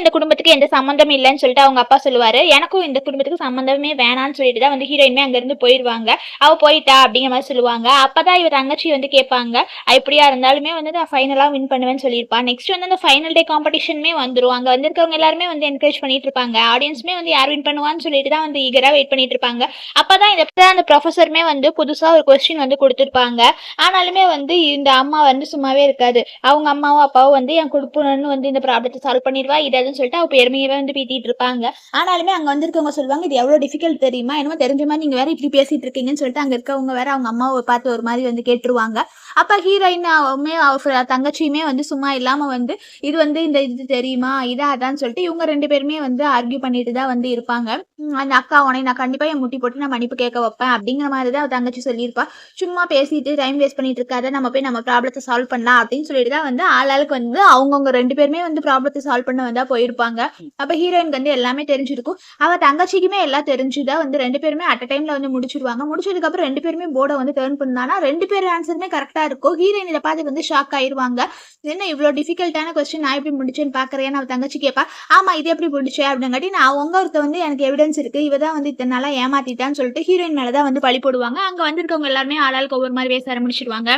இந்த குடும்பத்துக்கு எந்த சம்மந்தம் இல்லைன்னு சொல்லிட்டு அவங்க அப்பா சொல்லுவார். எனக்கும் இந்த குடும்பத்துக்கு சம்மந்தமே வேணான்னு சொல்லிட்டு தான் வந்து ஹீரோயினுமே அங்கேருந்து போயிடுவாங்க அவள் அவ போயிட்டா அப்படிங்கிற மாதிரி சொல்லுவாங்க. அப்பதான் இவர் தங்கச்சி வந்து கேட்பாங்க. எப்படியா இருந்தாலுமே வந்து நான் ஃபைனலாக வின் பண்ணுவேன்னு சொல்லியிருப்பா. நெக்ஸ்ட் வந்து அந்த ஃபைனல் டே காம்படிஷனுமே வந்துடும் அங்கே வந்திருக்கவங்க எல்லாருமே வந்து என்கரேஜ் பண்ணிட்டு இருப்பாங்க ஆடியன்ஸுமே வந்து யார் வின் பண்ணுவான்னு சொல்லிட்டு தான் வந்து ஈகராக வெயிட் பண்ணிட்டு இருப்பாங்க அப்போ தான் இதை அந்த ப்ரொஃபஸருமே வந்து புதுசாக ஒரு கொஸ்டின் வந்து கொடுத்துருப்பாங்க. ஆனாலுமே வந்து இந்த அம்மா வந்து சும்மாவே இருக்காது. அவங்க அம்மாவும் அப்பாவும் வந்து என் கொடுப்பணும்னு வந்து இந்த ப்ராப்ளத்தை சால்வ் பண்ணிடுவா இதுன்னு சொல்லிட்டு அவள் பெருமையவே வந்து பீத்திட்டு இருப்பாங்க ஆனாலுமே அங்கே வந்திருக்கவங்க சொல்லுவாங்க இது எவ்வளோ டிஃபிகல்ட் தெரியுமா? என்னமோ தெரிஞ்ச மாதிரி நீங்கள் வேற இப்படி பேசிட்டு இருக்கீங்கன்னு சொல்லிட்டு அங்கே இருக்கவங்க வேற அவங்க அம்மாவை பார்த்து ஒரு மாதிரி வந்து கேட்டுருவாங்க. அப்போ ஹீரோயினாவுமே அவ தங்கச்சியுமே வந்து சும்மா இல்லாமல் வந்து இது வந்து இந்த இது தெரியுமா? இதா அதான் சொல்லிட்டு இவங்க ரெண்டு பேருமே வந்து ஆர்கியூ பண்ணிட்டு தான் வந்து இருப்பாங்க. அந்த அக்கா உனே நான் கண்டிப்பாக என் முட்டி போட்டு நான் மன்னிப்பு கேட்க வைப்பேன் அப்படிங்கிற மாதிரி தான் தங்கச்சி சொல்லியிருப்பா. சும்மா பேசிட்டு டைம் வேஸ்ட் பண்ணிட்டு இருக்காத நம்ம போய் நம்ம ப்ராப்ளத்தை சால்வ் பண்ணலாம் அப்படின்னு சொல்லிட்டு தான் வந்து ஆளாளுக்கு வந்து அவங்கவுங்க ரெண்டு பேருமே வந்து ப்ராப்ளத்தை சால்வ் பண்ண வந்தா போயிருப்பாங்க. அப்போ ஹீரோயினுக்கு வந்து எல்லாமே தெரிஞ்சிருக்கும். அவ தங்கச்சிக்குமே எல்லாம் தெரிஞ்சுதான் வந்து ரெண்டு பேருமே அட் டைம்ல வந்து முடிச்சிருவாங்க. முடிச்சதுக்கு அப்புறம் ரெண்டு பேருமே போர்டை வந்து டேர்ன் பண்ணானா ரெண்டு பேர் ஆன்சருமே கரெக்டா இருக்கும். ஹீரோயின் இதை பார்த்து வந்து ஷாக் ஆயிருவாங்க. என்ன இவ்வளோ டிஃபிகல்ட்டான கொஸ்டின் நான் எப்படி முடிச்சேன்னு பாக்குறேன்னு அவன் தங்கச்சி கேட்பா ஆமா இது எப்படி முடிச்சே அப்படிங்காட்டி நான் அவங்க ஒருத்த வந்து எனக்கு எவிடன்ஸ் இருக்கு. இவ தான் வந்து இத்தனை நாளா ஏமாத்திட்டான்னு சொல்லிட்டு ஹீரோயின் மேலதான் வந்து பழி போடுவாங்க. அங்க வந்திருக்கவங்க எல்லாருமே ஆளாளுக்கு ஒவ்வொரு மாதிரி பேச ஆரம்பிச்சிடுவாங்க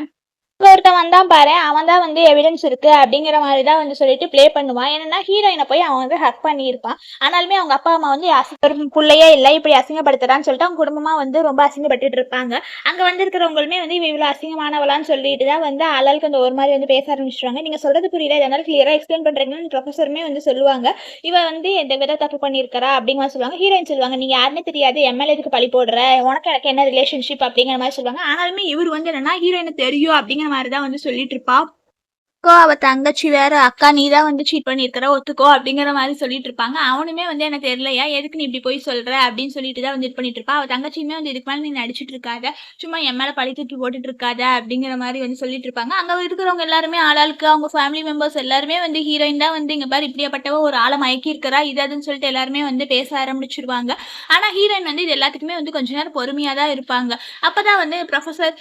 ஒருத்தன் வந்தான் பாரு அவன் தான் வந்து எவிடன்ஸ் இருக்கு அப்படிங்கிற மாதிரி தான் வந்து சொல்லிட்டு ப்ளே பண்ணுவான். என்னன்னா ஹீரோயினை போய் அவன் வந்து ஹக் பண்ணியிருப்பான். ஆனாலுமே அவங்க அப்பா அம்மா வந்து ஒரு பிள்ளையே இல்லை இப்படி அசிங்கப்படுத்துறான்னு சொல்லிட்டு அவங்க குடும்பமா வந்து ரொம்ப அசிங்கப்பட்டுட்டு இருப்பாங்க. அங்க வந்திருக்கிறவங்களுமே வந்து இவ்வளவு அசிங்கமானவளான்னு சொல்லிட்டு தான் வந்து ஆளாளுக்கு அந்த ஒரு மாதிரி வந்து பேச ஆரம்பிச்சிருவாங்க. நீங்க சொல்றது புரியல இதனால கிளியரா எக்ஸ்பிளைன் பண்றீங்கன்னு ப்ரொஃபஸருமே வந்து சொல்லுவாங்க. இவ வந்து எந்த வித தப்பு பண்ணியிருக்கிறா அப்படிங்கிற மாதிரி சொல்லுவாங்க. ஹீரோயின் சொல்லுவாங்க நீங்க யாருன்னே தெரியாது எம்எல்ஏக்கு பழி போடுற? உனக்கு எனக்கு என்ன ரிலேஷன்ஷிப் அப்படிங்கிற மாதிரி சொல்லுவாங்க. ஆனாலுமே இவர் வந்து என்னன்னா ஹீரோயினை தெரியும் அப்படிங்கிற மாதிரி தான் வந்து சொல்லிட்டு இருப்பா. அக்கா அவ தங்கச்சி வேற அக்கா நீ தான் வந்து சீட் பண்ணிருக்கிற ஒத்துக்கோ அப்படிங்கிற மாதிரி சொல்லிட்டு இருப்பாங்க. அவனுமே வந்து எனக்கு தெரியலையா எதுக்கு நீ இப்படி போய் சொல்ற அப்படின்னு சொல்லிட்டு தான் வந்து இது பண்ணிட்டு இருப்பா. அவ தங்கச்சியுமே வந்து இதுக்கு மேலே நீ நடிச்சிட்டு இருக்காத சும்மா என் மேல பழி தூக்கி போட்டுட்டு இருக்காத அப்படிங்கிற மாதிரி வந்து சொல்லிட்டு இருப்பாங்க. அங்க இருக்கிறவங்க எல்லாருமே ஆளாளுக்கு அவங்க ஃபேமிலி மெம்பர்ஸ் எல்லாருமே வந்து ஹீரோயின் தான் வந்து இங்க பாரு இப்படியாப்பட்டவ ஒரு ஆளை மயக்கி இருக்கிறா இது சொல்லிட்டு எல்லாருமே வந்து பேச ஆரம்பிச்சிருவாங்க. ஆனா ஹீரோயின் வந்து இது எல்லாத்துக்குமே வந்து கொஞ்ச நேரம் பொறுமையா தான் இருப்பாங்க. அப்பதான் வந்து ப்ரொஃபசர்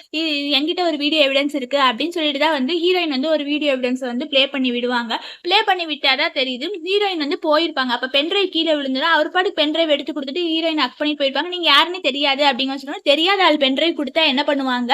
என்கிட்ட ஒரு வீடியோ எவிடன்ஸ் இருக்கு அப்படின்னு சொல்லிட்டு தான் வந்து ஹீரோயின் வந்து ஒரு வீடியோ எவிடன்ஸ் வந்து ப்ளே பண்ணி விடுவாங்க. ப்ளே பண்ணி விட்டாதான் தெரியுது. ஹீரோயின் வந்து போயிருப்பாங்க. அப்ப பென்ட்ரைவ் கீழே விழுந்துடும் அவர் பாட்டு பென்ட்ரைவ் எடுத்து கொடுத்துட்டு ஹீரோயின் அக் பண்ணிட்டு போயிருப்பாங்க. நீங்க யாருன்னு தெரியாது அப்படிங்கிற சொன்னா தெரியாத ஆள் பென்ட்ரைவ் கொடுத்தா என்ன பண்ணுவாங்க?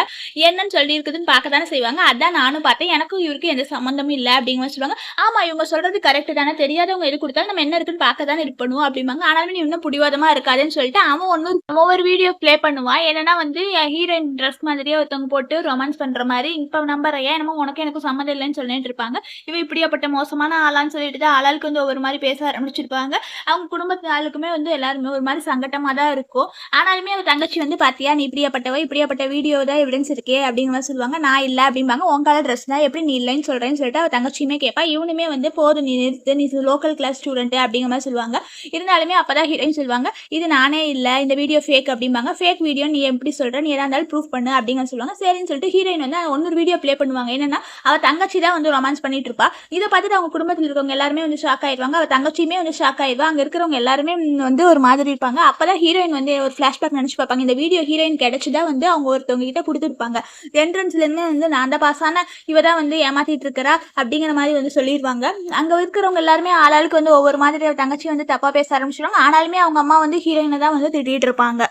என்னன்னு சொல்லி இருக்குதுன்னு பார்க்க தானே செய்வாங்க. அதான் நானும் பார்த்தேன். எனக்கும் இவருக்கும் எந்த சம்மந்தமும் இல்லை அப்படிங்கிற சொல்லுவாங்க. ஆமா இவங்க சொல்றது கரெக்ட் தானே. தெரியாதவங்க எது கொடுத்தாலும் நம்ம என்ன இருக்குன்னு பார்க்க தானே இது பண்ணுவோம் அப்படிம்பாங்க. ஆனாலும் நீ இன்னும் புடிவாதமா இருக்காதுன்னு சொல்லிட்டு அவன் ஒன்னும் ஒவ்வொரு வீடியோ ப்ளே பண்ணுவான். என்னன்னா வந்து ஹீரோயின் ட்ரெஸ் மாதிரியே ஒருத்தவங்க போட்டு ரொமான்ஸ் பண்ற மாதிரி. இப்போ நம்பர் ஏன் என்னமோ உனக்கு எனக்கும் சம்மந்தம் இல்லைன்னு சொல்லிட்டு இருப்பாங்க. இவ இப்படியாப்பட்ட மோசமான ஆளான்னு சொல்லிட்டு தான் ஆளாளுக்கு வந்து ஒவ்வொரு மாதிரி பேச ஆரம்பிச்சிருப்பாங்க. அவங்க குடும்பத்து ஆளுக்குமே வந்து எல்லாருமே ஒரு மாதிரி சங்கட்டமாக தான் இருக்கும். ஆனாலுமே அவ தங்கச்சி வந்து பார்த்தியா நீ இப்படியாப்பட்டவ இப்படியாப்பட்ட வீடியோ தான் எவிடன்ஸ் இருக்கே அப்படிங்கிற மாதிரி சொல்லுவாங்க. நான் இல்லை அப்படிம்பாங்க. உன் கால ட்ரெஸ் தான். எப்படி நீ இல்லைன்னு சொல்கிறேன்னு சொல்லிட்டு அவ தங்கச்சியுமே கேட்பா. இவனுமே வந்து போதும் நீ நிறுத்து. நீ லோக்கல் கிளாஸ் ஸ்டூடெண்ட் அப்படிங்கிற மாதிரி சொல்லுவாங்க. இருந்தாலுமே அப்போ தான் ஹீரோயின் சொல்லுவாங்க இது நானே இல்லை. இந்த வீடியோ ஃபேக் அப்படிம்பாங்க. ஃபேக் வீடியோ நீ எப்படி சொல்கிற நீ எதாக இருந்தாலும் ப்ரூஃப் பண்ணு அப்படிங்கிற சொல்லுவாங்க. சரின்னு சொல்லிட்டு ஹீரோயின் வந்து ஒன்னொரு வீடியோ ப்ளே பண்ணுவாங்க. என்னன்னா அவள் தங்கச்சி தான் வந்து ரொமான்ஸ் பண்ணிட்டு இருப்பா. இதை பார்த்துட்டு அவங்க குடும்பத்தில் இருக்கவங்க எல்லாருமே வந்து ஷாக் ஆயிடுவாங்க. அவ தங்கச்சியுமே வந்து ஷாக் ஆயிடுவா. அங்க இருக்கிறவங்க எல்லாருமே வந்து ஒரு மாதிரி இருப்பாங்க. அப்பதான் ஹீரோயின் வந்து ஒரு ஃபிளாஷ்பேக் நினைச்சு பார்ப்பாங்க. இந்த வீடியோ ஹீரோயின் கிடைச்சுதான் வந்து அவங்க ஒருத்தவங்க கிட்ட கொடுத்துருப்பாங்க. என்ட்ரன்ஸ்ல இருந்து வந்து நான் தான் பாஸ் ஆன இவ தான் வந்து ஏமாத்திட்டு இருக்கிறா அப்படிங்கிற மாதிரி வந்து சொல்லிடுவாங்க. அங்க இருக்கிறவங்க எல்லாருமே ஆளாளுக்கு வந்து ஒவ்வொரு மாதிரி தங்கச்சி வந்து தப்பா பேச ஆரம்பிச்சிடுவாங்க ஆனாலுமே அவங்க அம்மா வந்து ஹீரோயினை தான் வந்து திட்டிட்டு இருப்பாங்க.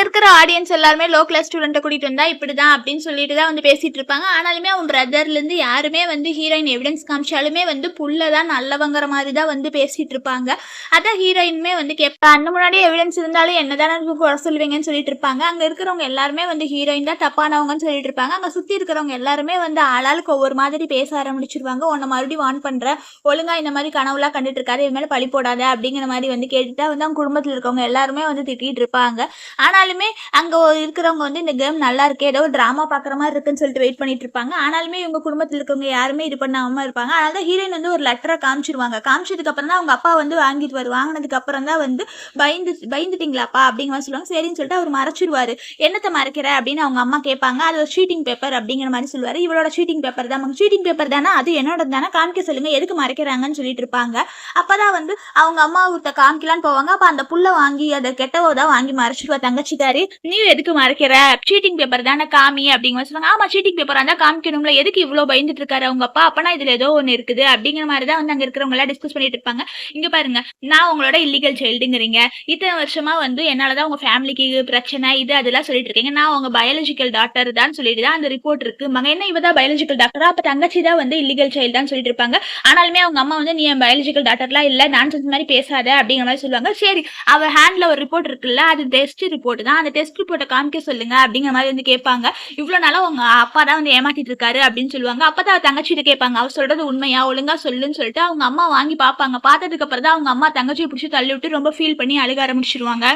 இருக்கிற ஆடியன்ஸ் எல்லாருமே லோ கிளாஸ் ஸ்டூடெண்ட்டை கூட்டிட்டு வந்தா இப்படிதான் அப்படின்னு சொல்லிட்டு தான் வந்து பேசிட்டு இருப்பாங்க. ஆனாலுமே அவன் பிரதர்லேருந்து யாருமே வந்து ஹீரோயின் எவிடன்ஸ் காமிச்சாலுமே வந்து புள்ள தான் நல்லவங்கிற மாதிரி தான் வந்து பேசிட்டு இருப்பாங்க. அதான் ஹீரோயினுமே வந்து கேட்பா அந்த முன்னாடி எவிடன்ஸ் இருந்தாலும் என்னதானே குறை சொல்லுவீங்கன்னு சொல்லிட்டு இருப்பாங்க. அங்க இருக்கிறவங்க எல்லாருமே வந்து ஹீரோயின் தான் தப்பானவங்கன்னு சொல்லிட்டு இருப்பாங்க. அங்க சுத்தி இருக்கிறவங்க எல்லாருமே வந்து ஆளாளுக்கு ஒவ்வொரு மாதிரி பேச ஆரம்பிச்சிருவாங்க. உன்னை மறுபடியும் வான் பண்ற ஒழுங்கா இந்த மாதிரி கனவுலாம் கண்டுட்டு இருக்காரு இது மேலே பழி போடாத அப்படிங்கிற மாதிரி வந்து கேட்டுட்டா வந்து அவங்க குடும்பத்தில் இருக்கவங்க எல்லாருமே வந்து திட்டிட்டு இருப்பாங்க. ஆனால் ஆனாலுமே அங்கே இருக்கிறவங்க வந்து இந்த கேம் நல்லா இருக்கு ஏதோ ட்ராமா பார்க்குற மாதிரி இருக்குன்னு சொல்லிட்டு வெயிட் பண்ணிட்டு இருப்பாங்க. ஆனாலுமே இவங்க குடும்பத்தில் இருக்கவங்க யாருமே இது பண்ணாமல் இருப்பாங்க. அதனால தான் ஹீரோயின் வந்து ஒரு லெட்டரை காமிச்சிருவாங்க. காமிச்சதுக்கு அப்புறம் தான் அவங்க அப்பா வந்து வாங்கிட்டு வருவாங்க வாங்கினதுக்கு அப்புறம் தான் வந்து பயந்து பயந்துட்டீங்களாப்பா? அப்படிங்கிற மாதிரி சொல்லுவாங்க. சரின்னு சொல்லிட்டு அவர் மறைச்சிருவாரு. என்னத்தை மறைக்கிற? அப்படின்னு அவங்க அம்மா கேட்பாங்க. அது ஒரு ஷீட்டிங் பேப்பர் அப்படிங்கிற மாதிரி சொல்லுவார். இவளோட ஷீட்டிங் பேப்பர் தான். ஷீட்டிங் பேப்பர் தானே? அது என்னோட தானே? காமிக்க சொல்லுங்க. எதுக்கு மறைக்கிறாங்கன்னு சொல்லிட்டு இருப்பாங்க. அப்பதான் வந்து அவங்க அம்மா கிட்ட காமிக்கலான்னு போவாங்க. அப்ப அந்த புள்ள வாங்கி அதை கெட்டவோ தான் வாங்கி மறைச்சிருவா. தங்கச்சிக்காரி நீ எதுக்கு மறைக்கிற? சீட்டிங் பேப்பர் தானே காமி அப்படிங்கிற சொல்லுவாங்க ஆமா சீட்டிங் பேப்பர் தான் காமிக்கணும்ல. எதுக்கு இவ்வளவு பயந்துட்டு இருக்காரு அவங்க அப்பா? அப்பனா இதுல ஏதோ ஒண்ணு இருக்குது. அப்படிங்கிற மாதிரி தான் வந்து அங்க இருக்கிறவங்க எல்லாம் டிஸ்கஸ் பண்ணிட்டு இருப்பாங்க. இங்க பாருங்க. நான் உங்களோட இல்லீகல் சைல்டுங்கிறீங்க இத்தனை வருஷமா வந்து என்னாலதான் உங்க ஃபேமிலிக்கு பிரச்சனை இது அதெல்லாம் சொல்லிட்டு இருக்கீங்க. நான் உங்க பயாலஜிக்கல் டாக்டர் தான் சொல்லிட்டு தான் அந்த ரிப்போர்ட் இருக்கு. மக என்ன இவதான் பயாலஜிக்கல் டாக்டரா அப்ப தங்கச்சி தான் வந்து இல்லீகல் சைல்டு தான் சொல்லிட்டு இருப்பாங்க. ஆனாலுமே அவங்க அம்மா வந்து நீ என் பயாலஜிக்கல் டாக்டர்லாம் இல்ல நான் மாதிரி பேசாத அப்படிங்கிற மாதிரி சொல்லுவாங்க. சரி அவ ஹேண்ட்ல ஒரு ரிப்போர்ட் இருக்குல்ல அது டெஸ்ட் ரிப்போர்ட் தான் அந்த டெஸ்ட் ரிப்போர்ட்டை காமிக்க சொல்லுங்க அப்படிங்கிற மாதிரி வந்து கேட்பாங்க. இவ்வளவு நாளா உங்க அப்பா தான் வந்து ஏமாத்திட்டு இருக்காரு அப்படின்னு சொல்லுவாங்க. அப்பதான் அவ தங்கச்சிட்ட கேட்பாங்க. அவர் சொல்றது உண்மையா? ஒழுங்கா சொல்லுன்னு சொல்லிட்டு அவங்க அம்மா வாங்கி பார்ப்பாங்க. பார்த்ததுக்கு அப்புறம் தான் அவங்க அம்மா தங்கச்சியை பிடிச்சி தள்ளி விட்டு ரொம்ப ஃபீல் பண்ணி அழுக ஆரம்பிச்சிருவாங்க.